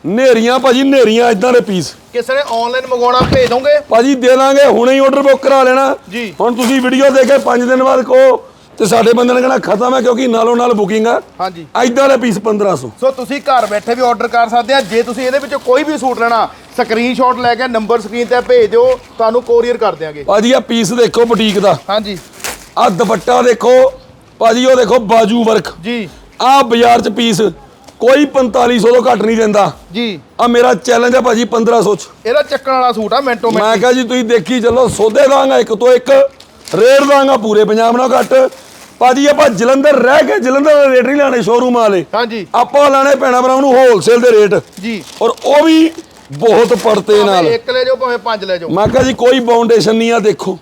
ਨੇਰੀਆਂ ਭਾਜੀ ਨੇਰੀਆਂ ਇਦਾਂ ਦੇ ਪੀਸ ਕਿਸੇ ਨੇ ਆਨਲਾਈਨ ਮੰਗਵਾਉਣਾ ਭੇਜ ਦੋਗੇ? ਭਾਜੀ ਦੇ ਦਾਂਗੇ ਹੁਣੇ ਹੀ ਆਰਡਰ ਬੁੱਕ ਕਰਾ ਲੈਣਾ। ਜੀ। ਹੁਣ ਤੁਸੀਂ ਵੀਡੀਓ ਦੇਖੇ 5 ਦਿਨ ਬਾਅਦ ਕਹੋ ਤੇ ਸਾਡੇ ਬੰਦੇ ਨੇ ਕਹਿਣਾ ਖਤਮ ਹੈ ਕਿਉਂਕਿ ਨਾਲੋਂ ਨਾਲ ਬੁਕਿੰਗ ਆ। ਹਾਂਜੀ। ਇਦਾਂ ਦੇ ਪੀਸ 1500 ਸੋ। ਤੁਸੀਂ ਘਰ ਬੈਠੇ ਵੀ ਆਰਡਰ ਕਰ ਸਕਦੇ ਆ। ਜੇ ਤੁਸੀਂ ਇਹਦੇ ਵਿੱਚੋਂ ਕੋਈ ਵੀ ਸੂਟ ਲੈਣਾ ਸਕਰੀਨਸ਼ਾਟ ਲੈ ਕੇ ਨੰਬਰ ਸਕਰੀਨ ਤੇ ਭੇਜ ਦਿਓ ਤੁਹਾਨੂੰ ਕੋਰੀਅਰ ਕਰ ਦਿਆਂਗੇ। ਭਾਜੀ ਆ ਪੀਸ ਦੇਖੋ ਬੁਟੀਕ ਦਾ। ਹਾਂਜੀ। ਆ ਦੁਪੱਟਾ ਦੇਖੋ ਭਾਜੀ ਉਹ ਦੇਖੋ ਬਾਜੂ ਵਰਕ ਜੀ। ਆ ਬਾਜ਼ਾਰ 'ਚ ਪੀਸ ਕੋਈ 4500 ਤੋਂ ਘੱਟ ਨਹੀਂ ਦਿੰਦਾ ਜੀ। ਆ ਮੇਰਾ ਚੈਲੰਜ ਆ ਭਾਜੀ 1500 'ਚ। ਇਹਦਾ ਚੱਕਣ ਵਾਲਾ ਸੂਟ ਆ ਮਿੰਟੋ ਮੈਂ ਕਿਹਾ ਜੀ ਤੁਸੀਂ ਦੇਖੀ ਚੱਲੋ ਸੌਦੇ ਦਾਂਗਾ ਇੱਕ ਤੋਂ ਇੱਕ ਰੇਟ ਦਾਂਗਾ ਪੂਰੇ ਪੰਜਾਬ ਨਾਲ ਘੱਟ। ਭਾਜੀ ਆਪਾਂ ਜਲੰਧਰ ਰਹਿ ਕੇ ਜਲੰਧਰ ਦੇ ਰੇਟ ਨਹੀਂ ਲਾਣੇ ਸ਼ੋਰੂਮ ਵਾਲੇ। ਹਾਂਜੀ। ਆਪਾਂ ਲਾਣੇ ਪੈਣਾ ਭਰਾ ਨੂੰ ਹੋਲਸੇਲ ਦੇ ਰੇਟ। ਜੀ। ਔਰ ਉਹ ਵੀ ਬਹੁਤ ਪੜਤੇ ਨਾਲ। ਇੱਕ ਲੈ ਜਾਓ ਭਾਵੇਂ ਪੰਜ ਲੈ ਜਾਓ। ਮੈਂ ਕਿਹਾ ਜੀ ਕੋਈ ਬਾਉਂਡੇਸ਼ਨ ਨਹੀਂ ਆ ਦੇਖੋ।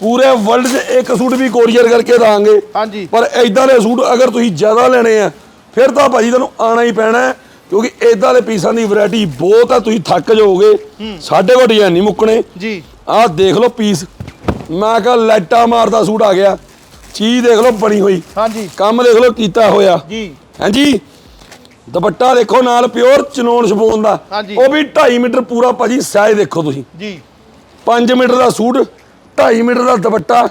ਪੂਰੇ ਵਰਲਡ 'ਚ ਇੱਕ ਸੂਟ ਵੀ ਕੋਰੀਅਰ ਕਰਕੇ ਦਾਂਗੇ। ਹਾਂਜੀ। ਪਰ ਐਦਾਂ ਦੇ ਸੂਟ ਅਗਰ ਤੁਸੀਂ ਜ਼ਿਆਦਾ ਲੈਣੇ ਆ ਫਿਰ ਤਾਂ ਭਾਜੀ ਤੁਹਾਨੂੰ ਆਣਾ ਹੀ ਪੈਣਾ ਕਿਉਂਕਿ ਐਦਾਂ ਦੇ ਪੀਸਾਂ ਦੀ ਵੈਰਾਈਟੀ ਬਹੁਤ ਆ ਤੁਸੀਂ ਥੱਕ ਜਾਓਗੇ। ਸਾਡੇ ਕੋਲ ਡਿਜ਼ਾਈਨ ਨਹੀਂ ਮੁੱਕਣੇ। ਜੀ। ਆਹ ਦੇਖ ਲਓ ਪੀਸ ਮੈਂ ਕਿਹਾ ਲਾਈਟਾਂ ਮਾਰਦਾ ਸੂਟ ਆ ਗਿਆ। ਚੀਜ਼ ਦੇਖ ਲਓ ਬਣੀ ਹੋਈ। ਹਾਂਜੀ। ਕੰਮ ਦੇਖ ਲਓ ਕੀਤਾ ਹੋਇਆ। ਜੀ। ਹਾਂਜੀ। ਦੁਪੱਟਾ ਦੇਖੋ ਨਾਲ ਪਿਓਰ ਚਨੋਨ ਸ਼ਪੋਨ ਦਾ। ਹਾਂਜੀ। ਉਹ ਵੀ 2.5 ਮੀਟਰ ਪੂਰਾ ਭਾਜੀ ਸਾਈਜ਼ ਦੇਖੋ ਤੁਸੀਂ। ਜੀ। 5 ਮੀਟਰ ਦਾ ਸੂਟ 2.5 ਮੀਟਰ ਦਾ ਦੁਪੱਟਾ।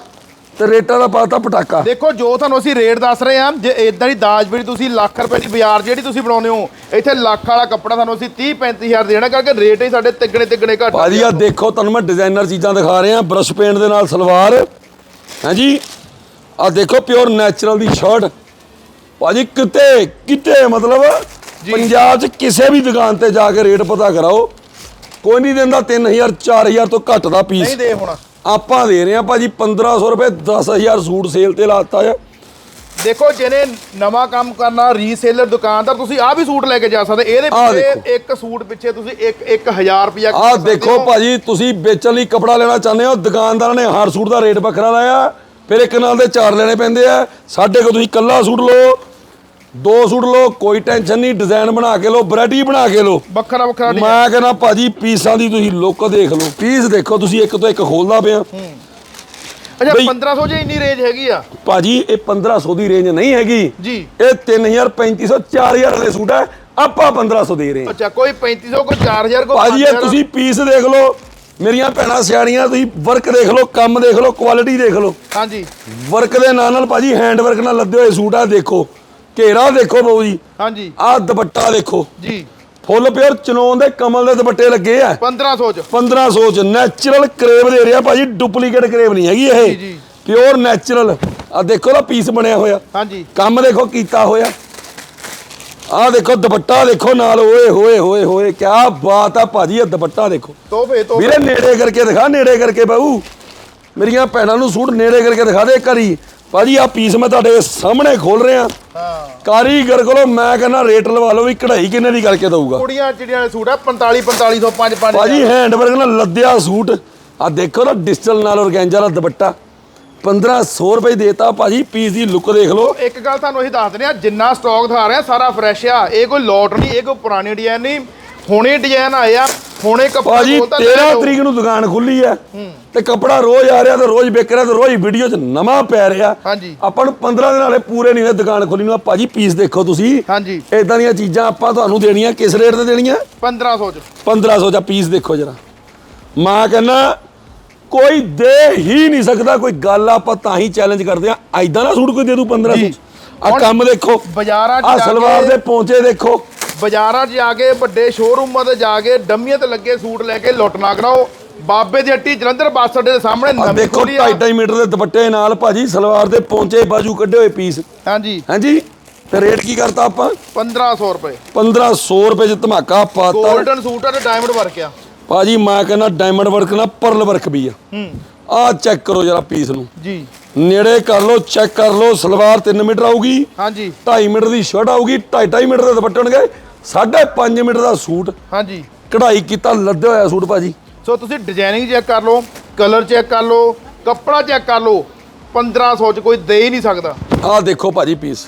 ਤੇ ਰੇਟਾਂ ਦਾ ਪਾਤਾ ਪਟਾਕਾ। ਦੇਖੋ ਜੋ ਤੁਹਾਨੂੰ ਅਸੀਂ ਰੇਟ ਦੱਸ ਰਹੇ ਹਾਂ ਜੇ ਇਦਾਂ ਦੀ ਦਾਜ ਬੜੀ ਤੁਸੀਂ ਲੱਖ ਰੁਪਏ ਦੀ ਬਾਜ਼ਾਰ ਜਿਹੜੀ ਤੁਸੀਂ ਬਣਾਉਂਦੇ ਹੋ ਇੱਥੇ ਲੱਖ ਵਾਲਾ ਕੱਪੜਾ ਤੁਹਾਨੂੰ ਅਸੀਂ 30 35000 ਦੇਣਾ ਕਰਕੇ ਰੇਟ ਹੀ ਸਾਡੇ ਤਿੱਗਣੇ ਤਿੱਗਣੇ ਘੱਟ ਭਾਜੀ ਆ। ਦੇਖੋ ਤੁਹਾਨੂੰ ਮੈਂ ਡਿਜ਼ਾਈਨਰ ਚੀਜ਼ਾਂ ਦਿਖਾ ਰਿਹਾ ਬ੍ਰਸ਼ ਪੇਂਟ ਦੇ ਨਾਲ ਸਲਵਾਰ ਹਾਂਜੀ ਆ ਦੇਖੋ ਪਿਓਰ ਨੈਚੁਰਲ ਦੀ ਸ਼ਰਟ ਭਾਜੀ ਕਿਤੇ ਕਿਤੇ ਮਤਲਬ ਪੰਜਾਬ 'ਚ ਕਿਸੇ ਵੀ ਦੁਕਾਨ ਤੇ ਜਾ ਕੇ ਰੇਟ ਪਤਾ ਕਰਾਓ ਕੋਈ ਨਹੀਂ ਦਿੰਦਾ 3000 4000 ਤੋਂ ਘੱਟ ਦਾ ਪੀਸ ਨਹੀਂ ਦੇ ਹੁਣ। ਆਪਾਂ ਦੇ ਰਹੇ ਆ ਭਾਜੀ 1500 ਰੁਪਏ 10000 ਸੂਟ ਸੇਲ ਤੇ ਲਾਤਾ ਆ। ਦੇਖੋ ਜਿਹਨੇ ਨਵਾਂ ਕੰਮ ਕਰਨਾ ਰੀਸੇਲਰ ਦੁਕਾਨਦਾਰ ਤੁਸੀਂ ਆਹ ਵੀ ਸੂਟ ਲੈ ਕੇ ਜਾ ਸਕਦੇ। ਇਹਦੇ ਆਹ ਪਿੱਛੇ। ਇੱਕ ਸੂਟ ਪਿੱਛੇ ਤੁਸੀਂ 1 1000 ਰੁਪਿਆ ਆਹ ਦੇਖੋ ਭਾਜੀ ਤੁਸੀਂ ਵੇਚਣ ਲਈ ਕਪੜਾ ਲੈਣਾ ਚਾਹੁੰਦੇ ਹੋ ਦੁਕਾਨਦਾਰਾਂ ਨੇ ਹਰ ਸੂਟ ਦਾ ਰੇਟ ਵੱਖਰਾ ਲਾਇਆ। ਫਿਰ ਇੱਕ ਨਾਲ ਦੇ ਚਾਰ ਲੈਣੇ ਪੈਂਦੇ ਆ। ਸਾਡੇ ਕੋਲ ਤੁਸੀਂ ਕੱਲਾ ਸੂਟ ਲਓ ਦੋ ਸੂਟ ਲਓ ਕੋਈ ਟੈਨਸ਼ਨ ਨਹੀਂ ਡਿਜ਼ਾਈਨ ਬਣਾ ਕੇ ਲਓ ਵੈਰਾਈਟੀ ਬਣਾ ਕੇ ਲਓ। ਵੱਖਰਾ ਵੱਖਰਾ ਮੈਂ ਕਹਿੰਦਾ ਭਾਜੀ ਪੀਸਾਂ ਦੀ ਤੁਸੀਂ ਲੁੱਕ ਦੇਖ ਲਓ। ਪੀਸ ਦੇਖੋ ਤੁਸੀਂ ਇੱਕ ਤੋਂ ਇੱਕ ਖੋਲਦਾ ਪਿਆ। ਅੱਛਾ ਬਈ- 1500 ਜੇ ਇੰਨੀ ਰੇਂਜ ਹੈਗੀ ਆ? ਭਾਜੀ ਇਹ 1500 ਦੀ ਰੇਂਜ ਨਹੀਂ ਹੈਗੀ। ਜੀ। ਇਹ 3000 3500 4000 ਵਾਲੇ ਸੂਟ ਹੈ ਆਪਾਂ 1500 ਦੇ ਰਹੇ ਹਾਂ। ਅੱਛਾ ਕੋਈ 3500 ਕੋਈ 4000 ਕੋਈ ਭਾਜੀ ਇਹ 5000 ਤੁਸੀਂ ਪੀਸ ਦੇਖ ਲਓ। ਮੇਰੀਆਂ ਭੈਣਾਂ ਸਿਆਣੀਆਂ ਤੁਸੀਂ ਵਰਕ ਦੇਖ ਲਓ ਕੰਮ ਦੇਖ ਲਓ ਕੁਆਲਿਟੀ ਦੇਖ ਲਓ। ਹਾਂਜੀ। ਵਰਕ ਦੇ ਨਾਲ ਨਾਲ ਭਾਜੀ ਹੈਂਡ ਵਰਕ ਨਾਲ ਲੱਦੇ ਹੋਏ ਸੂਟ ਆ ਦੇਖੋ। ਘੇਰਾ ਦੇਖੋ ਬਾਊ ਜੀ। ਹਾਂਜੀ। ਆਹ ਦੁਪੱਟਾ ਦੇਖੋ। ਜੀ। ਫੁੱਲ ਪਿਓਰ ਚਨੋਨ ਦੇ ਕਮਲ ਦੇ ਦੁਪੱਟੇ ਲੱਗੇ ਆ। 1500 ਚ। 1500 ਚ। ਨੈਚੁਰਲ ਕਰੇਵ ਦੇ ਰਿਹਾ ਭਾਜੀ ਡੁਪਲੀਕੇਟ ਕਰੇਵ ਨਹੀਂ ਹੈਗੀ ਇਹ। ਜੀ। ਪਿਓਰ ਨੈਚੁਰਲ ਆ ਦੇਖੋ ਨਾ ਪੀਸ ਬਣਿਆ ਹੋਇਆ। ਹਾਂਜੀ। ਕੰਮ ਦੇਖੋ ਕੀਤਾ ਹੋਇਆ। ਆਹ ਦੇਖੋ ਦੁਪੱਟਾ ਦੇਖੋ ਨਾਲ। ਓਏ ਹੋਏ ਹੋਏ ਹੋਏ। ਕੀ ਬਾਤ ਆ ਭਾਜੀ ਇਹ ਦੁਪੱਟਾ ਦੇਖੋ। ਤੋਹਫੇ ਤੋਹਫੇ। ਵੀਰੇ ਨੇੜੇ ਕਰਕੇ ਦਿਖਾ ਨੇੜੇ ਕਰਕੇ ਬਾਊ। ਮੇਰੀਆਂ ਭੈਣਾਂ ਨੂੰ ਸੂਟ ਨੇੜੇ ਕਰਕੇ ਦਿਖਾ ਦੇ ਕਰੀ ਭਾਜੀ ਆ ਪੀਸ ਮੈਂ ਤੁਹਾਡੇ ਸਾਹਮਣੇ ਖੋਲ ਰਿਹਾ। ਹਾਂ। ਕਾਰੀਗਰ ਕੋਲੋਂ ਮੈਂ ਕਹਿੰਦਾ ਰੇਟ ਲਵਾ ਲਓ ਵੀ ਕਢਾਈ ਕਿੰਨੇ ਦੀ ਕਰਕੇ ਦਊਗਾ। ਕੁੜੀਆਂ ਚਿੜੀਆਂ ਵਾਲੇ ਸੂਟ ਆ 45 4500 5 5 ਭਾਜੀ ਹੈਂਡਵਰਕ ਨਾਲ ਲੱਦਿਆ ਸੂਟ। ਆ ਦੇਖੋ ਨਾ ਡਿਜੀਟਲ ਨਾਲ ਔਰਗੈਂਜਾ ਦਾ ਦੁਪੱਟਾ। 1500 ਰੁਪਏ ਦੇਤਾ ਭਾਜੀ ਪੀਸ ਦੀ ਲੁੱਕ ਦੇਖ ਲਓ। ਇੱਕ ਗੱਲ ਤੁਹਾਨੂੰ ਅਸੀਂ ਦੱਸ ਦਿੰਦੇ ਆ ਜਿੰਨਾ ਸਟਾਕ ਦਿਖਾ ਰਹੇ ਆ ਸਾਰਾ ਫਰੈਸ਼ ਆ। ਇਹ ਕੋਈ ਲੋਟ ਨਹੀਂ ਇਹ ਕੋਈ ਪੁਰਾਣੀ ਡਿਜ਼ਾਈਨ ਨਹੀਂ। ਹੁਣੇ ਡਿਜ਼ਾਈਨ ਆਏ ਆ। ਹੁਣੇ ਕੱਪੜਾ ਭਾਜੀ ਖੋਲ੍ਹਤਾ, ਲੈ 13 ਲਓ। ਤਰੀਕ ਨੂੰ ਦੁਕਾਨ ਖੁੱਲੀ ਹੈ ਤੇ ਕੱਪੜਾ ਰੋਜ਼ ਆ ਰਿਹਾ ਤੇ ਰੋਜ਼ ਵਿਕ ਰਿਹਾ ਤੇ ਰੋਜ਼ ਵੀਡੀਓ 'ਚ ਨਵਾਂ ਪੈ ਰਿਹਾ। ਹਾਂਜੀ। ਆਪਾਂ ਨੂੰ 15 ਦਿਨ ਵਾਲੇ ਪੂਰੇ ਨਹੀਂ ਨੇ ਦੁਕਾਨ ਖੋਲੀ ਨੂੰ। ਆ ਭਾਜੀ ਪੀਸ ਦੇਖੋ ਤੁਸੀਂ। ਹਾਂਜੀ। ਇਦਾਂ ਦੀਆਂ ਚੀਜ਼ਾਂ ਆਪਾਂ ਤੁਹਾਨੂੰ ਦੇਣੀਆਂ। ਕਿਸ ਰੇਟ ਤੇ ਦੇਣੀਆਂ? 1500 ਚ। 1500 ਦਾ ਪੀਸ ਦੇਖੋ ਜਰਾ। ਮੈਂ ਕਹਿੰਦਾ ਕੋਈ ਦੇ ਹੀ ਨਹੀਂ ਸਕਦਾ ਕੋਈ ਗੱਲ ਆਪਾਂ ਤਾਂ ਹੀ ਚੈਲੰਜ ਕਰਦੇ ਆ ਐਦਾਂ ਨਾ ਸੂਟ ਕੋਈ ਦੇ ਦੂ 1500 ਜੀ। ਆ ਕੰਮ ਦੇਖੋ। ਬਾਜ਼ਾਰਾਂ 'ਚ ਆ ਸਲਵਾਰ ਦੇ ਪੌਂਚੇ ਦੇਖੋ। ਬਾਜ਼ਾਰਾਂ 'ਚ ਜਾ ਕੇ ਵੱਡੇ ਸ਼ੋਰੂਮਾਂ ਤੇ ਜਾ ਕੇ ਡੰਮੀਆਂ ਤੇ ਲੱਗੇ ਸੂਟ ਲੈ ਕੇ ਲੁੱਟ ਨਾ ਕਰਾਓ। ਬਾਬੇ ਦੀ ਹੱਟੀ ਜਲੰਧਰ ਬੱਸ ਅੱਡੇ ਦੇ ਸਾਹਮਣੇ ਆ ਨਵੀਂ ਦੇਖੋ ਖੁੱਲੀ ਆ। 2.5 ਮੀਟਰ ਦੇ ਦੁਪੱਟੇ ਨਾਲ ਭਾਜੀ ਸਲਵਾਰ ਦੇ ਪੌਂਚੇ ਬਾਜੂ ਕੱਢੇ ਹੋਏ ਪੀਸ। ਹਾਂਜੀ। ਹਾਂਜੀ? ਤੇ ਰੇਟ ਕੀ ਕਰਤਾ ਆਪਾਂ? 1500 ਰੁਪਏ। 1500 ਰੁਪਏ ਚ ਧਮਾਕਾ ਪਾਤਾ। 골ਡਨ ਸੂਟ ਆ ਤੇ ਡਾਇਮੰਡ ਵਰਕ ਆ। ਭਾਜੀ ਮੈਂ ਕਹਿੰਦਾ ਡਾਇਮੰਡ ਵਰਕ ਨਾ ਪਰਲ ਵਰਕ ਵੀ ਆ। ਹੂੰ। ਆਹ ਚੈੱਕ ਕਰੋ ਜਰਾ ਪੀਸ ਨੂੰ। ਜੀ। ਨੇੜੇ ਕਰ ਲਓ ਚੈੱਕ ਕਰ ਲਓ ਸਲਵਾਰ 3 ਮੀਟਰ ਆਊਗੀ। ਹਾਂਜੀ। 2.5 ਮੀਟਰ ਦੀ ਸ਼ਰਟ ਆਊਗੀ 2.5 ਮੀਟਰ ਦੇ ਦੁਪੱਟੇ ਹੋਣਗੇ। 5.5 ਮੀਟਰ ਦਾ ਸੂਟ ਹਾਂਜੀ। ਕਢਾਈ ਕੀਤਾ ਲੱਦੇ ਹੋਇਆ ਸੂਟ ਭਾਜੀ। ਸੋ ਤੁਸੀਂ ਡਿਜ਼ਾਈਨਿੰਗ ਚੈੱਕ ਕਰ ਲਓ ਕਲਰ ਚੈੱਕ ਕਰ ਲਓ ਕੱਪੜਾ ਚੈੱਕ ਕਰ ਲਓ 1500 ਚ ਕੋਈ ਦੇ ਹੀ ਨਹੀਂ ਸਕਦਾ। ਆਹ ਦੇਖੋ ਭਾਜੀ ਪੀਸ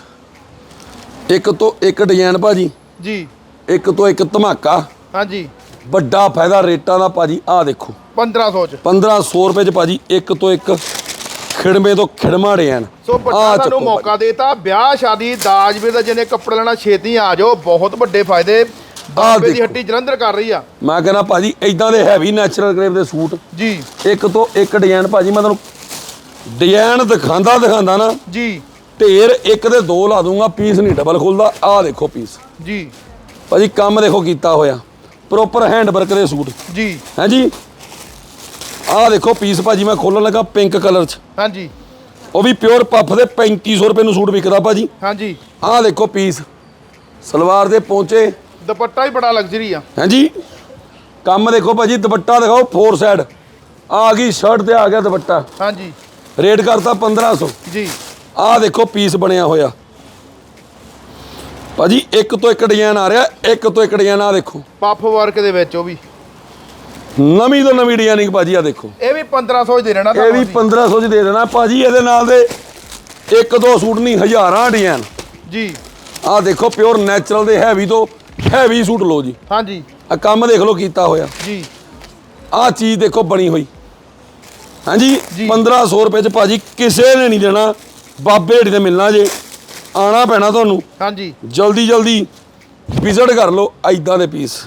ਇੱਕ ਤੋਂ ਇੱਕ ਡਿਜ਼ਾਈਨ ਭਾਜੀ। ਜੀ। ਇੱਕ ਤੋਂ ਇੱਕ ਧਮਾਕਾ। ਹਾਂਜੀ। ਵੱਡਾ ਫਾਇਦਾ ਰੇਟਾਂ ਦਾ ਭਾਜੀ ਆਹ ਦੇਖੋ। 1500 ਚ। 1500 ਰੁਪਏ ਚ ਭਾਜੀ ਇੱਕ ਤੋਂ ਇੱਕ ਖਿੜਮੇ ਤੋਂ ਖਿੜਮਾ ਡਿਜ਼ਾਈਨ ਸੋ ਆਹ ਤੁਹਾਨੂੰ ਮੌਕਾ ਦੇਤਾ ਵਿਆਹ ਸ਼ਾਦੀ ਦਾਜ ਵੀਰ ਦਾ ਜਿਹਨੇ ਕੱਪੜੇ ਲੈਣਾ ਛੇਤੀ ਆ ਜਾਓ ਬਹੁਤ ਵੱਡੇ ਫਾਇਦੇ। ਬਾਬੇ ਦੀ। ਹੱਟੀ ਜਲੰਧਰ ਕਰ ਰਹੀ ਆ। ਮੈਂ ਕਹਿੰਦਾ ਭਾਜੀ ਇਦਾਂ ਦੇ ਹੈਵੀ ਨੈਚੁਰਲ ਗ੍ਰੇਵ ਦੇ ਸੂਟ। ਜੀ। ਇੱਕ ਤੋਂ ਇੱਕ ਡਿਜ਼ਾਈਨ ਭਾਜੀ ਮੈਂ ਤੁਹਾਨੂੰ ਡਿਜ਼ਾਈਨ ਦਿਖਾਉਂਦਾ ਦਿਖਾਉਂਦਾ ਨਾ। ਜੀ। ਢੇਰ ਇੱਕ ਦੇ ਦੋ ਲਾ ਦੂੰਗਾ ਪੀਸ ਨਹੀਂ ਡਬਲ ਖੁੱਲਦਾ। ਆਹ ਦੇਖੋ ਪੀਸ ਜੀ। ਭਾਜੀ ਕੰਮ ਦੇਖੋ ਕੀਤਾ ਹੋਇਆ। ਪ੍ਰੋਪਰ ਹੈਂਡ ਵਰਕ ਦੇ ਸੂਟ। ਜੀ। ਹਾਂਜੀ ਆਹ ਦੇਖੋ ਪੀਸ ਭਾਜੀ ਮੈਂ ਖੋਲਣ ਲੱਗਾ ਪਿੰਕ ਕਲਰ 'ਚ। ਹਾਂਜੀ। ਉਹ ਵੀ ਪਿਓਰ ਪੱਫ ਦੇ 3500 ਰੁਪਏ ਨੂੰ ਸੂਟ ਵਿਕਦਾ ਭਾਜੀ। ਹਾਂਜੀ। ਆਹ ਦੇਖੋ ਪੀਸ ਸਲਵਾਰ ਦੇ ਪਹੁੰਚੇ ਦੁਪੱਟਾ ਹੀ ਬੜਾ ਲਗਜ਼ਰੀ ਆ। ਹਾਂਜੀ। ਕੰਮ ਦੇਖੋ ਭਾਜੀ ਦੁਪੱਟਾ ਦਿਖਾਓ ਫੋਰ ਸਾਈਡ ਆ ਗਈ ਸ਼ਰਟ ਤੇ ਆ ਗਿਆ ਦੁਪੱਟਾ। ਹਾਂਜੀ। ਰੇਟ ਕਰਤਾ 1500 ਜੀ। ਆਹ ਦੇਖੋ ਪੀਸ ਬਣਿਆ ਹੋਇਆ। ਭਾਜੀ ਇੱਕ ਤੋਂ ਇੱਕ ਡਿਜ਼ਾਈਨ ਆ ਰਿਹਾ ਇੱਕ ਤੋਂ ਇੱਕ ਡਿਜ਼ਾਈਨ ਆ ਦੇਖੋ। ਪੱਫ ਵਰਕ ਦੇ ਵਿੱਚ ਉਹ ਵੀ। ਨਵੀਂ ਤੋਂ ਨਵੀਂ ਡਿਜ਼ਾਈਨਿੰਗ ਭਾਜੀ ਆ ਦੇਖੋ। ਇਹ ਵੀ 1500 ਚ ਦੇ ਦੇਣਾ ਇਹ ਵੀ ਤੁਹਾਨੂੰ 1500 ਚ ਦੇ ਦੇਣਾ। ਭਾਜੀ ਇਹਦੇ ਨਾਲ ਦੇ ਇੱਕ ਦੋ ਸੂਟ ਨਹੀਂ ਹਜ਼ਾਰਾਂ ਡਿਜ਼ਾਈਨ। ਜੀ। ਆਹ ਦੇਖੋ ਪਿਓਰ ਨੈਚੁਰਲ ਦੇ ਹੈਵੀ ਤੋਂ ਹੈਵੀ ਸੂਟ ਲਓ ਜੀ। ਹਾਂਜੀ। ਆ ਕੰਮ ਦੇਖ ਲਓ ਕੀਤਾ ਹੋਇਆ। ਜੀ। ਆਹ ਚੀਜ਼ ਦੇਖੋ ਬਣੀ ਹੋਈ। ਹਾਂਜੀ ਜੀ। 1500 ਰੁਪਏ ਚ ਭਾਜੀ ਕਿਸੇ ਨੇ ਨਹੀਂ ਦੇਣਾ। ਬਾਬੇ ਢੀ ਤੇ ਮਿਲਣਾ ਜੇ। ਆਣਾ ਪੈਣਾ ਤੁਹਾਨੂੰ। ਹਾਂਜੀ। ਜਲਦੀ ਜਲਦੀ ਵਿਜ਼ਿਟ ਕਰ ਲਓ ਐਦਾਂ ਦੇ ਪੀਸ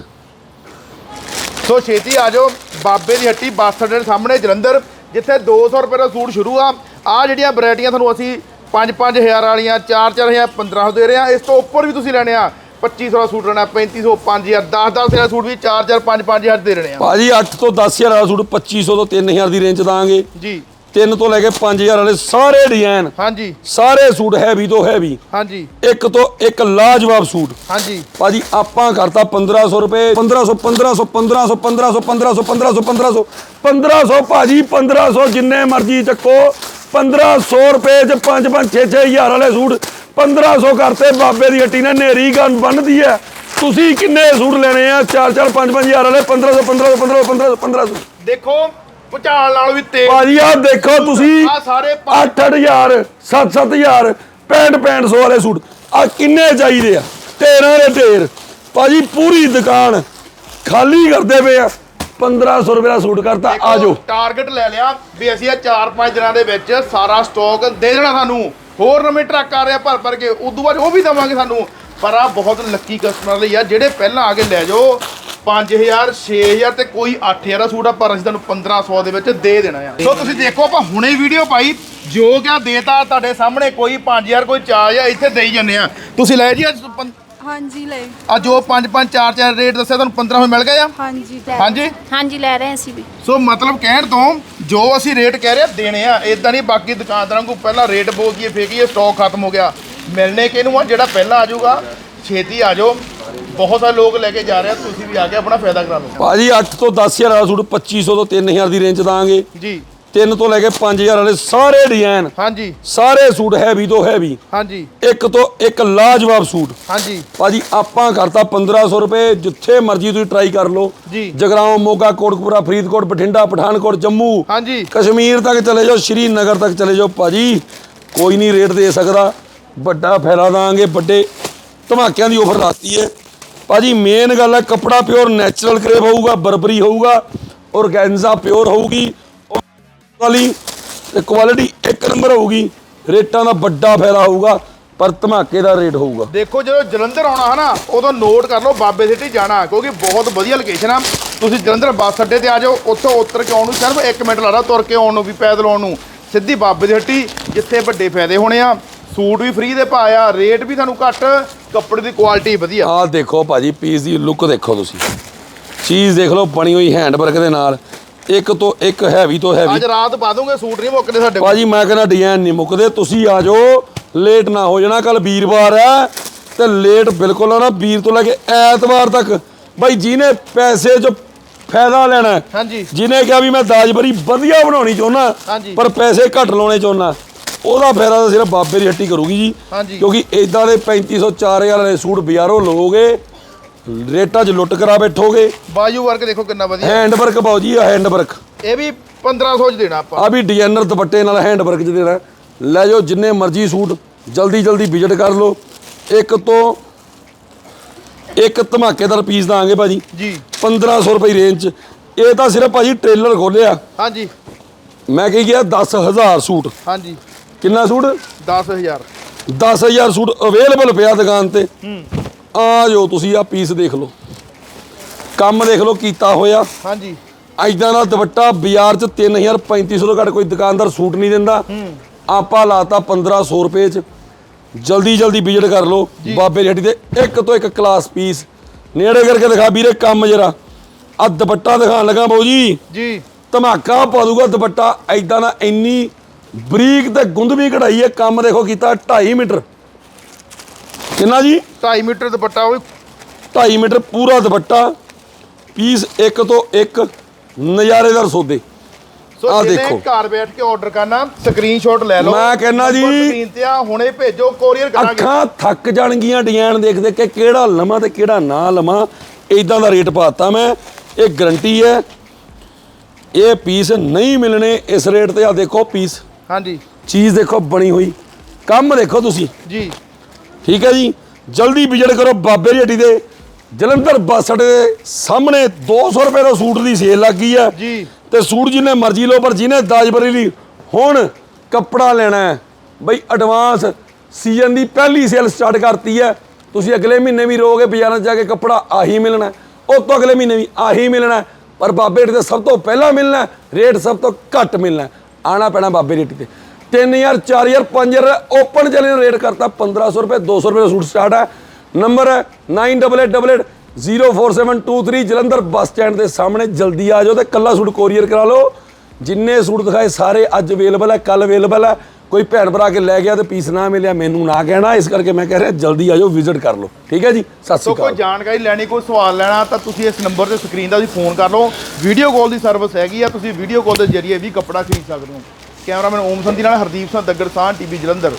ਸੋ ਛੇਤੀ ਆ ਜਾਓ। ਬਾਬੇ ਦੀ ਹੱਟੀ ਬੱਸ ਅੱਡੇ ਦੇ ਸਾਹਮਣੇ ਜਲੰਧਰ ਜਿੱਥੇ 200 ਰੁਪਏ ਦਾ ਸੂਟ ਸ਼ੁਰੂ ਆ। ਆ ਜਿਹੜੀਆਂ ਵੈਰਾਈਟੀਆਂ ਤੁਹਾਨੂੰ ਅਸੀਂ 5-5000 ਵਾਲੀਆਂ 4-4000 1500 ਦੇ ਰਹੇ ਆ। ਇਸ ਤੋਂ ਉੱਪਰ ਵੀ ਤੁਸੀਂ ਲੈਣੇ ਆ। 2500 ਦਾ ਸੂਟ ਲੈਣਾ 3500 5000 10-10 ਦਾ ਸੂਟ ਵੀ 4-4 5-5000 ਦੇ ਰਹੇ ਆ। ਭਾਜੀ 8 ਤੋਂ 10000 ਵਾਲਾ ਸੂਟ 2500 ਤੋਂ 3000 ਦੀ ਰੇਂਜ ਦਾਂਗੇ। ਜੀ। 3 ਤੋਂ ਲੈ ਕੇ 5000 ਵਾਲੇ ਸਾਰੇ ਡਿਜ਼ਾਈਨ ਹਾਂਜੀ ਸਾਰੇ ਸੂਟ ਹੈਵੀ ਤੋਂ ਹੈਵੀ ਹਾਂਜੀ ਇੱਕ ਤੋਂ ਇੱਕ ਲਾਜਵਾਬ ਸੂਟ ਹਾਂਜੀ ਭਾਜੀ ਆਪਾਂ ਕਰਤਾ 1500 ਰੁਪਏ 1500 1500 1500 1500 1500 1500 1500 ਭਾਜੀ 1500 ਜਿੰਨੇ ਮਰਜ਼ੀ ਚੱਕੋ 1500 ਰੁਪਏ ਚ 5 5 6 6000 ਵਾਲੇ ਸੂਟ 1500 ਕਰਤੇ ਬਾਬੇ ਦੀ ਹੱਟੀ ਨੇ ਨੇਰੀ ਗਨ ਬੰਨਦੀ ਹੈ ਤੁਸੀਂ ਕਿੰਨੇ ਸੂਟ ਲੈਣੇ ਆ 4 4 5 5000 ਵਾਲੇ 1500 1500 1500 1500 ਦੇਖੋ ਭੁਚਾਲ ਨਾਲ ਵੀ ਤੇਜ਼ ਭਾਜੀ ਆ ਦੇਖੋ ਤੁਸੀਂ ਆ ਸਾਰੇ 8000 7-7000 6500 ਵਾਲੇ ਸੂਟ। ਆ ਕਿੰਨੇ ਚਾਹੀਦੇ ਆ? ਢੇਰਾਂ ਦੇ ਢੇਰ। ਭਾਜੀ ਪੂਰੀ ਦੁਕਾਨ ਖਾਲੀ ਕਰਦੇ ਪਏ ਆ। 1500 ਰੁਪਏ ਦਾ ਸੂਟ ਕਰਤਾ। ਆ ਜਾਓ ਟਾਰਗੇਟ ਲੈ ਲਿਆ ਵੀ ਅਸੀਂ ਇਹ 4-5 ਦਿਨਾਂ ਦੇ ਵਿੱਚ ਸਾਰਾ ਸਟਾਕ ਦੇ ਦੇਣਾ ਸਾਨੂੰ। ਹੋਰ ਨਵੇਂ ਟਰੱਕ ਆ ਰਿਹਾ ਭਰ ਭਰ ਕੇ ਉਦੋਂ ਬਾਅਦ ਉਹ ਵੀ ਦਵਾਂਗੇ ਸਾਨੂੰ। ਪਰ ਆ ਬਹੁਤ ਲੱਕੀ ਕਸਟਮਰ ਲਈ ਆ ਜਿਹੜੇ ਪਹਿਲਾਂ ਆ ਕੇ ਲੈ ਜਾਓ। 5000 6000 ਤੇ ਕੋਈ 8000 ਦਾ ਸੂਟ ਆ ਪਰ ਅਸੀਂ ਤੁਹਾਨੂੰ 1500 ਦੇ ਵਿੱਚ ਦੇ ਦੇਣਾ ਆ। ਸੋ ਤੁਸੀਂ ਦੇਖੋ ਆਪਾਂ ਹੁਣੇ ਵੀਡੀਓ ਪਾਈ ਜੋ ਕਿਆ ਦੇਤਾ ਤੁਹਾਡੇ ਸਾਹਮਣੇ ਕੋਈ 5000 ਕੋਈ 4000 ਇੱਥੇ ਦੇਈ ਜੰਨੇ ਆ। ਤੁਸੀਂ ਲੈ ਜੀ ਅੱਜ ਪੰ- ਹਾਂਜੀ ਲੈ। ਆ ਜੋ 5 5 4 4 ਰੇਟ ਦੱਸਿਆ ਤੁਹਾਨੂੰ 1500 ਮਿਲ ਗਏ ਆ? ਹਾਂਜੀ ਹਾਂਜੀ? ਹਾਂਜੀ ਲੈ ਰਹੇ ਅਸੀਂ ਵੀ। ਸੋ ਮਤਲਬ ਕਹਿਣ ਤੋਂ ਜੋ ਅਸੀਂ ਰੇਟ ਕਹਿ ਰਹੇ ਆ, ਦੇਣੇ ਆ। ਇਦਾਂ ਨਹੀਂ ਬਾਕੀ ਦੁਕਾਨਦਾਰਾਂ ਨੂੰ ਪਹਿਲਾਂ ਰੇਟ ਬੋਲ ਦਈਏ ਫੇਕੀਏ ਸਟਾਕ ਖਤਮ ਹੋ ਗਿਆ। ਮਿਲਣੇ ਕਿਹਨੂੰ ਆ? ਜਿਹੜਾ ਪਹਿਲਾਂ ਆ ਜਾਊਗਾ ਛੇਤੀ ਆ ਜਾਓ। ਬਹੁਤ ਸਾਰੇ ਲੋਕ ਲੈ ਕੇ ਜਾ ਰਹੇ ਆ ਤੁਸੀਂ ਵੀ ਆ ਕੇ ਆਪਣਾ ਫਾਇਦਾ ਕਰਾ ਲਓ। ਭਾਜੀ 8 ਤੋਂ 10000 ਵਾਲਾ ਸੂਟ 2500 ਤੋਂ 3000 ਦੀ ਰੇਂਜ ਦਾਂਗੇ। ਜੀ। 3 ਤੋਂ ਲੈ ਕੇ 5000 ਵਾਲੇ ਸਾਰੇ ਡਿਜ਼ਾਈਨ ਹਾਂਜੀ। ਸਾਰੇ ਸੂਟ ਹੈਵੀ ਤੋਂ ਹੈਵੀ ਹਾਂਜੀ। ਇੱਕ ਤੋਂ ਇੱਕ ਲਾਜਵਾਬ ਸੂਟ। ਹਾਂਜੀ। ਭਾਜੀ ਆਪਾਂ ਕਰਤਾ 1500 ਰੁਪਏ ਜਿੱਥੇ ਮਰਜ਼ੀ ਤੁਸੀਂ ਟਰਾਈ ਕਰ ਲਓ। ਜੀ। ਜਗਰਾਉਂ ਮੋਗਾ ਕੋਟਕਪੂਰਾ ਫਰੀਦਕੋਟ ਬਠਿੰਡਾ ਪਠਾਨਕੋਟ ਜੰਮੂ। ਹਾਂਜੀ। ਕਸ਼ਮੀਰ ਤੱਕ ਚਲੇ ਜਾਓ ਸ਼੍ਰੀਨਗਰ ਤੱਕ ਚਲੇ ਜਾਓ। ਭਾਜੀ ਕੋਈ ਨਹੀਂ ਰੇਟ ਦੇ ਸਕਦਾ। ਵੱਡਾ ਫੈਲਾ ਦਾਂਗੇ ਵੱਡੇ ਧਮਾਕਿਆਂ ਦੀ ਆਫਰ ਲਾਤੀ ਹੈ। ਭਾਜੀ ਮੇਨ ਗੱਲ ਹੈ, ਕੱਪੜਾ ਪਿਓਰ ਨੈਚੁਰਲ ਕਰੇਪ ਹੋਊਗਾ, ਬਰਬਰੀ ਹੋਊਗਾ ਔਰਗੈਂਜ਼ਾ ਪਿਓਰ ਹੋਊਗੀ ਔਰ ਵਾਲੀ ਤੇ ਕੁਆਲਿਟੀ ਇੱਕ ਨੰਬਰ ਹੋਊਗੀ, ਰੇਟਾਂ ਦਾ ਵੱਡਾ ਫਾਇਦਾ ਹੋਊਗਾ, ਪਰ ਧਮਾਕੇ ਦਾ ਰੇਟ ਹੋਊਗਾ। ਦੇਖੋ, ਜਦੋਂ ਜਲੰਧਰ ਆਉਣਾ ਹੈ ਨਾ, ਉਦੋਂ ਨੋਟ ਕਰ ਲਓ, ਬਾਬੇ ਸਿੱਟੀ ਜਾਣਾ, ਕਿਉਂਕਿ ਬਹੁਤ ਵਧੀਆ ਲੋਕੇਸ਼ਨ ਆ। ਤੁਸੀਂ ਜਲੰਧਰ ਬੱਸ ਅੱਡੇ ਤੇ ਆ ਜਾਓ, ਉੱਥੋਂ ਉਤਰ ਕੇ ਆਉਣ ਨੂੰ ਸਿਰਫ 1 ਮਿੰਟ ਲੱਗਦਾ ਤੁਰ ਕੇ ਆਉਣ ਨੂੰ ਵੀ ਪੈਦਲ ਆਉਣ ਨੂੰ। ਸਿੱਧੀ ਬਾਬੇ ਦੀ ਹੱਟੀ ਜਿੱਥੇ ਵੱਡੇ ਫਾਇਦੇ ਹੋਣੇ ਆ। ਸੂਟ ਵੀ ਫ੍ਰੀ ਦੇ ਭਾਅ ਆ ਰੇਟ ਵੀ ਤੁਹਾਨੂੰ ਘੱਟ ਕੱਪੜੇ ਦੀ ਕੁਆਲਿਟੀ ਵਧੀਆ। ਆਹ ਦੇਖੋ ਭਾਜੀ ਪੀਸ ਦੀ ਲੁੱਕ ਦੇਖੋ ਤੁਸੀਂ। ਚੀਜ਼ ਦੇਖ ਲਓ ਬਣੀ ਹੋਈ ਹੈਂਡ ਵਰਕ ਦੇ ਨਾਲ। ਇੱਕ ਤੋਂ ਇੱਕ ਹੈਵੀ ਤੋਂ ਹੈਵੀ ਅੱਜ ਰਾਤ ਪਾ ਦੂੰਗੇ ਸੂਟ ਨਹੀਂ ਮੁੱਕਦੇ ਸਾਡੇ ਕੋਲ। ਭਾਜੀ ਮੈਂ ਕਹਿੰਦਾ ਡਿਜ਼ਾਈਨ ਨਹੀਂ ਮੁੱਕਦੇ ਤੁਸੀਂ ਆ ਜਾਓ ਲੇਟ ਨਾ ਹੋ ਜਾਣਾ ਕੱਲ ਵੀਰਵਾਰ ਹੈ। ਤੇ ਲੇਟ ਬਿਲਕੁਲ ਨਾ ਵੀਰ ਤੋਂ ਲੈ ਕੇ ਐਤਵਾਰ ਤੱਕ। ਭਾਈ ਜਿਹਨੇ ਪੈਸੇ 'ਚ ਫਾਇਦਾ ਲੈਣਾ ਹਾਂਜੀ। ਜਿਹਨੇ ਕਿਹਾ ਵੀ ਮੈਂ ਦਾਜ ਬਰੀ ਵਧੀਆ ਬਣਾਉਣੀ ਚਾਹੁੰਦਾ। ਪਰ ਪੈਸੇ ਘੱਟ ਲਾਉਣੇ ਚਾਹੁੰਦਾ। ਉਹਦਾ ਫਾਇਦਾ ਤਾਂ ਸਿਰਫ ਬਾਬੇ ਦੀ ਹੱਟੀ ਕਰੂਗੀ ਜੀ। ਕਿਉਂਕਿ ਇਦਾਂ ਦੇ 3500 4000 ਵਾਲੇ ਸੂਟ ਬਾਜ਼ਾਰੋਂ ਲਓਗੇ ਰੇਟਾਂ 'ਚ ਲੁੱਟ ਕਰਾ ਬੈਠੋਗੇ। ਬਾਜੂ ਵਰਕ ਦੇਖੋ ਕਿੰਨਾ ਵਧੀਆ। ਹੈਂਡ ਵਰਕ ਪਾਓ ਜੀ ਆ ਹੈਂਡ ਵਰਕ ਇਹ ਵੀ 1500 ਚ ਦੇਣਾ ਆਪਾਂ। ਆ ਵੀ ਡਿਜ਼ਾਈਨਰ ਦੁਪੱਟੇ ਨਾਲ ਹੈਂਡ ਵਰਕ ਚ ਦੇਣਾ। ਲੈ ਜਾਓ ਜਿੰਨੇ ਮਰਜ਼ੀ ਸੂਟ ਜਲਦੀ ਜਲਦੀ ਵਿਜ਼ਿਟ ਕਰ ਲਓ। ਇੱਕ ਤੋਂ ਇੱਕ ਧਮਾਕੇਦਾਰ ਪੀਸ ਦਾਂਗੇ ਭਾਜੀ। ਜੀ। 1500 ਰੁਪਏ ਰੇਂਜ ਚ। ਇਹ ਤਾਂ ਸਿਰਫ ਭਾਜੀ ਟ੍ਰੇਲਰ ਖੋਲਿਆ ਹਾਂਜੀ। ਮੈਂ ਕਹੀ ਗਿਆ 10000 ਸੂਟ। ਹਾਂਜੀ। ਕਿੰਨਾ ਸੂਟ? 10000 10000 ਸੂਟ ਅਵੇਲੇਬਲ ਪਿਆ ਦੁਕਾਨ ਤੇ। ਆ ਜਾਓ ਤੁਸੀਂ ਆ ਪੀਸ ਦੇਖ ਲਓ। ਕੰਮ ਦੇਖ ਲਓ ਕੀਤਾ ਹੋਇਆ। ਹਾਂਜੀ। ਐਦਾਂ ਦਾ ਦੁਪੱਟਾ ਬਾਜ਼ਾਰ 'ਚ 3000 3500 ਤੋਂ ਘੱਟ ਕੋਈ ਦੁਕਾਨਦਾਰ ਸੂਟ ਨਹੀਂ ਦਿੰਦਾ। ਆਪਾਂ ਲਾਤਾ 1500 ਰੁਪਏ 'ਚ। ਜਲਦੀ ਜਲਦੀ ਵਿਜ਼ਿਟ ਕਰ ਲਓ ਬਾਬੇ ਦੇ ਇੱਕ ਤੋਂ ਇੱਕ ਕਲਾਸ ਪੀਸ ਨੇੜੇ ਕਰਕੇ ਦਿਖਾ ਵੀਰੇ ਕੰਮ ਜਰਾ। ਆ ਦੁਪੱਟਾ ਦਿਖਾਣ ਲੱਗਾ ਬਾਊ ਜੀ। ਜੀ। ਧਮਾਕਾ ਪਾ ਦੂਗਾ ਦੁਪੱਟਾ। ਐਦਾਂ ਦਾ ਇੰਨੀ ਬਰੀਕ ਤੇ ਗੁੰਦਵੀਂ ਕਢਾਈ ਹੈ ਕੰਮ ਦੇਖੋ ਕੀਤਾ 2.5 ਮੀਟਰ। ਕਿੰਨਾ ਜੀ? 2.5 ਮੀਟਰ ਦੁਪੱਟਾ ਉਹ ਵੀ 2.5 ਮੀਟਰ ਪੂਰਾ ਦੁਪੱਟਾ ਪੀਸ ਇੱਕ ਤੋਂ ਇੱਕ ਨਜ਼ਾਰੇਦਾਰ ਸੌਦੇ ਸੋ ਦੇਖੋ। ਘਰ ਬੈਠ ਕੇ ਆਰਡਰ ਕਰਨਾ ਸਕਰੀਨਸ਼ਾਟ ਲੈ ਲਓ। ਮੈਂ ਕਹਿੰਦਾ ਜੀ- ਸਕਰੀਨ ਤੇ ਆ ਹੁਣੇ ਭੇਜੋ ਕੋਰੀਅਰ ਕਰਾਂਗੇ। ਅੱਖਾਂ ਥੱਕ ਜਾਣਗੀਆਂ ਡਿਜ਼ਾਈਨ ਦੇਖ ਦੇਖ ਕੇ ਕਿਹੜਾ ਲਵਾਂ ਤੇ ਕਿਹੜਾ ਨਾ ਲਵਾਂ ਇਦਾਂ ਦਾ ਰੇਟ ਪਾਤਾ ਮੈਂ। ਇਹ ਗਰੰਟੀ ਹੈ ਇਹ ਪੀਸ ਨਹੀਂ ਮਿਲਣੇ ਇਸ ਰੇਟ ਤੇ। ਆ ਦੇਖੋ ਪੀਸ ਹਾਂਜੀ। ਚੀਜ਼ ਦੇਖੋ ਬਣੀ ਹੋਈ। ਕੰਮ ਦੇਖੋ ਤੁਸੀਂ। ਜੀ। ਠੀਕ ਹੈ ਜੀ। ਜਲਦੀ ਵਿਜ਼ਿਟ ਕਰੋ ਬਾਬੇ ਦੀ ਹੱਟੀ ਦੇ। ਜਲੰਧਰ ਬੱਸ ਅੱਡੇ ਦੇ ਸਾਹਮਣੇ 200 ਰੁਪਏ ਦਾ ਸੂਟ ਦੀ ਸੇਲ ਲੱਗੀ ਹੈ। ਜੀ। ਤੇ ਸੂਟ ਜਿੰਨੇ ਮਰਜ਼ੀ ਲਓ ਪਰ ਜਿਹਨੇ ਦਾਜਬਰੀ ਲਈ ਹੁਣ ਕੱਪੜਾ ਲੈਣਾ ਹੈ। ਬਈ ਐਡਵਾਂਸ ਸੀਜ਼ਨ ਦੀ ਪਹਿਲੀ ਸੇਲ ਸਟਾਰਟ ਕਰਤੀ ਹੈ। ਤੁਸੀਂ ਅਗਲੇ ਮਹੀਨੇ ਵੀ ਰਹੋਗੇ ਬਾਜ਼ਾਰਾਂ 'ਚ ਜਾ ਕੇ ਕੱਪੜਾ ਆਹੀ ਮਿਲਣਾ। ਉਹ ਤੋਂ ਅਗਲੇ ਮਹੀਨੇ ਵੀ ਆਹੀ ਮਿਲਣਾ। ਪਰ ਬਾਬੇ ਰੇਟ ਤੇ ਸਭ ਤੋਂ ਪਹਿਲਾਂ ਮਿਲਣਾ ਰੇਟ ਸਭ ਤੋਂ ਘੱਟ ਮਿਲਣਾ। ਆਣਾ ਪੈਣਾ ਬਾਬੇ ਰੇਟ ਤੇ 3000 4000 5000 ਓਪਨ ਚੈਲੰਜ ਰੇਟ ਕਰਤਾ 1500 ਰੁਪਏ 200 ਰੁਪਏ ਦਾ ਸੂਟ ਸਟਾਰਟ ਹੈ ਨੰਬਰ ਹੈ 9888047223 ਜਲੰਧਰ ਬੱਸ ਸਟੈਂਡ ਦੇ ਸਾਹਮਣੇ ਜਲਦੀ ਆ ਜਾਓ ਤੇ ਕੱਲਾ ਸੂਟ ਕੋਰੀਅਰ ਕਰਾ ਲਓ ਜਿੰਨੇ ਸੂਟ ਦਿਖਾਏ ਸਾਰੇ ਅੱਜ ਅਵੇਲੇਬਲ ਹੈ ਕੱਲ ਅਵੇਲੇਬਲ ਹੈ ਕੋਈ ਭੈਣ ਭਰਾ ਕੇ ਲੈ ਗਿਆ ਤੇ ਪੀਸ ਨਾ ਮਿਲਿਆ ਮੈਨੂੰ ਨਾ ਕਹਿਣਾ ਇਸ ਕਰਕੇ ਮੈਂ ਕਹਿ ਰਿਹਾ ਜਲਦੀ ਆ ਜਾਓ ਵਿਜ਼ਿਟ ਕਰ ਲਓ। ਠੀਕ ਹੈ ਜੀ? ਸਤਿ ਸੋ ਸ਼੍ਰੀ ਕੋਈ ਅਕਾਲ। ਜਾਣਕਾਰੀ ਲੈਣੀ ਕੋਈ ਸਵਾਲ ਲੈਣਾ ਤਾਂ ਤੁਸੀਂ ਇਸ ਨੰਬਰ ਤੇ ਸਕਰੀਨ ਦਾ ਤੁਸੀਂ ਫੋਨ ਕਰ ਲਓ। ਵੀਡੀਓ ਕਾਲ ਦੀ ਸਰਵਿਸ ਹੈਗੀ ਆ ਤੁਸੀਂ ਵੀਡੀਓ ਕਾਲ ਦੇ ਜ਼ਰੀਏ ਵੀ ਕੱਪੜਾ ਖਰੀਦ ਸਕਦੇ ਹੋ। ਕੈਮਰਾਮੈਨ ਓਮ ਸੰਧੀ ਨਾਲ ਹਰਦੀਪ ਸਿੰਘ ਦੱਗੜ ਸਾਹ ਟੀਵੀ ਜਲੰਧਰ।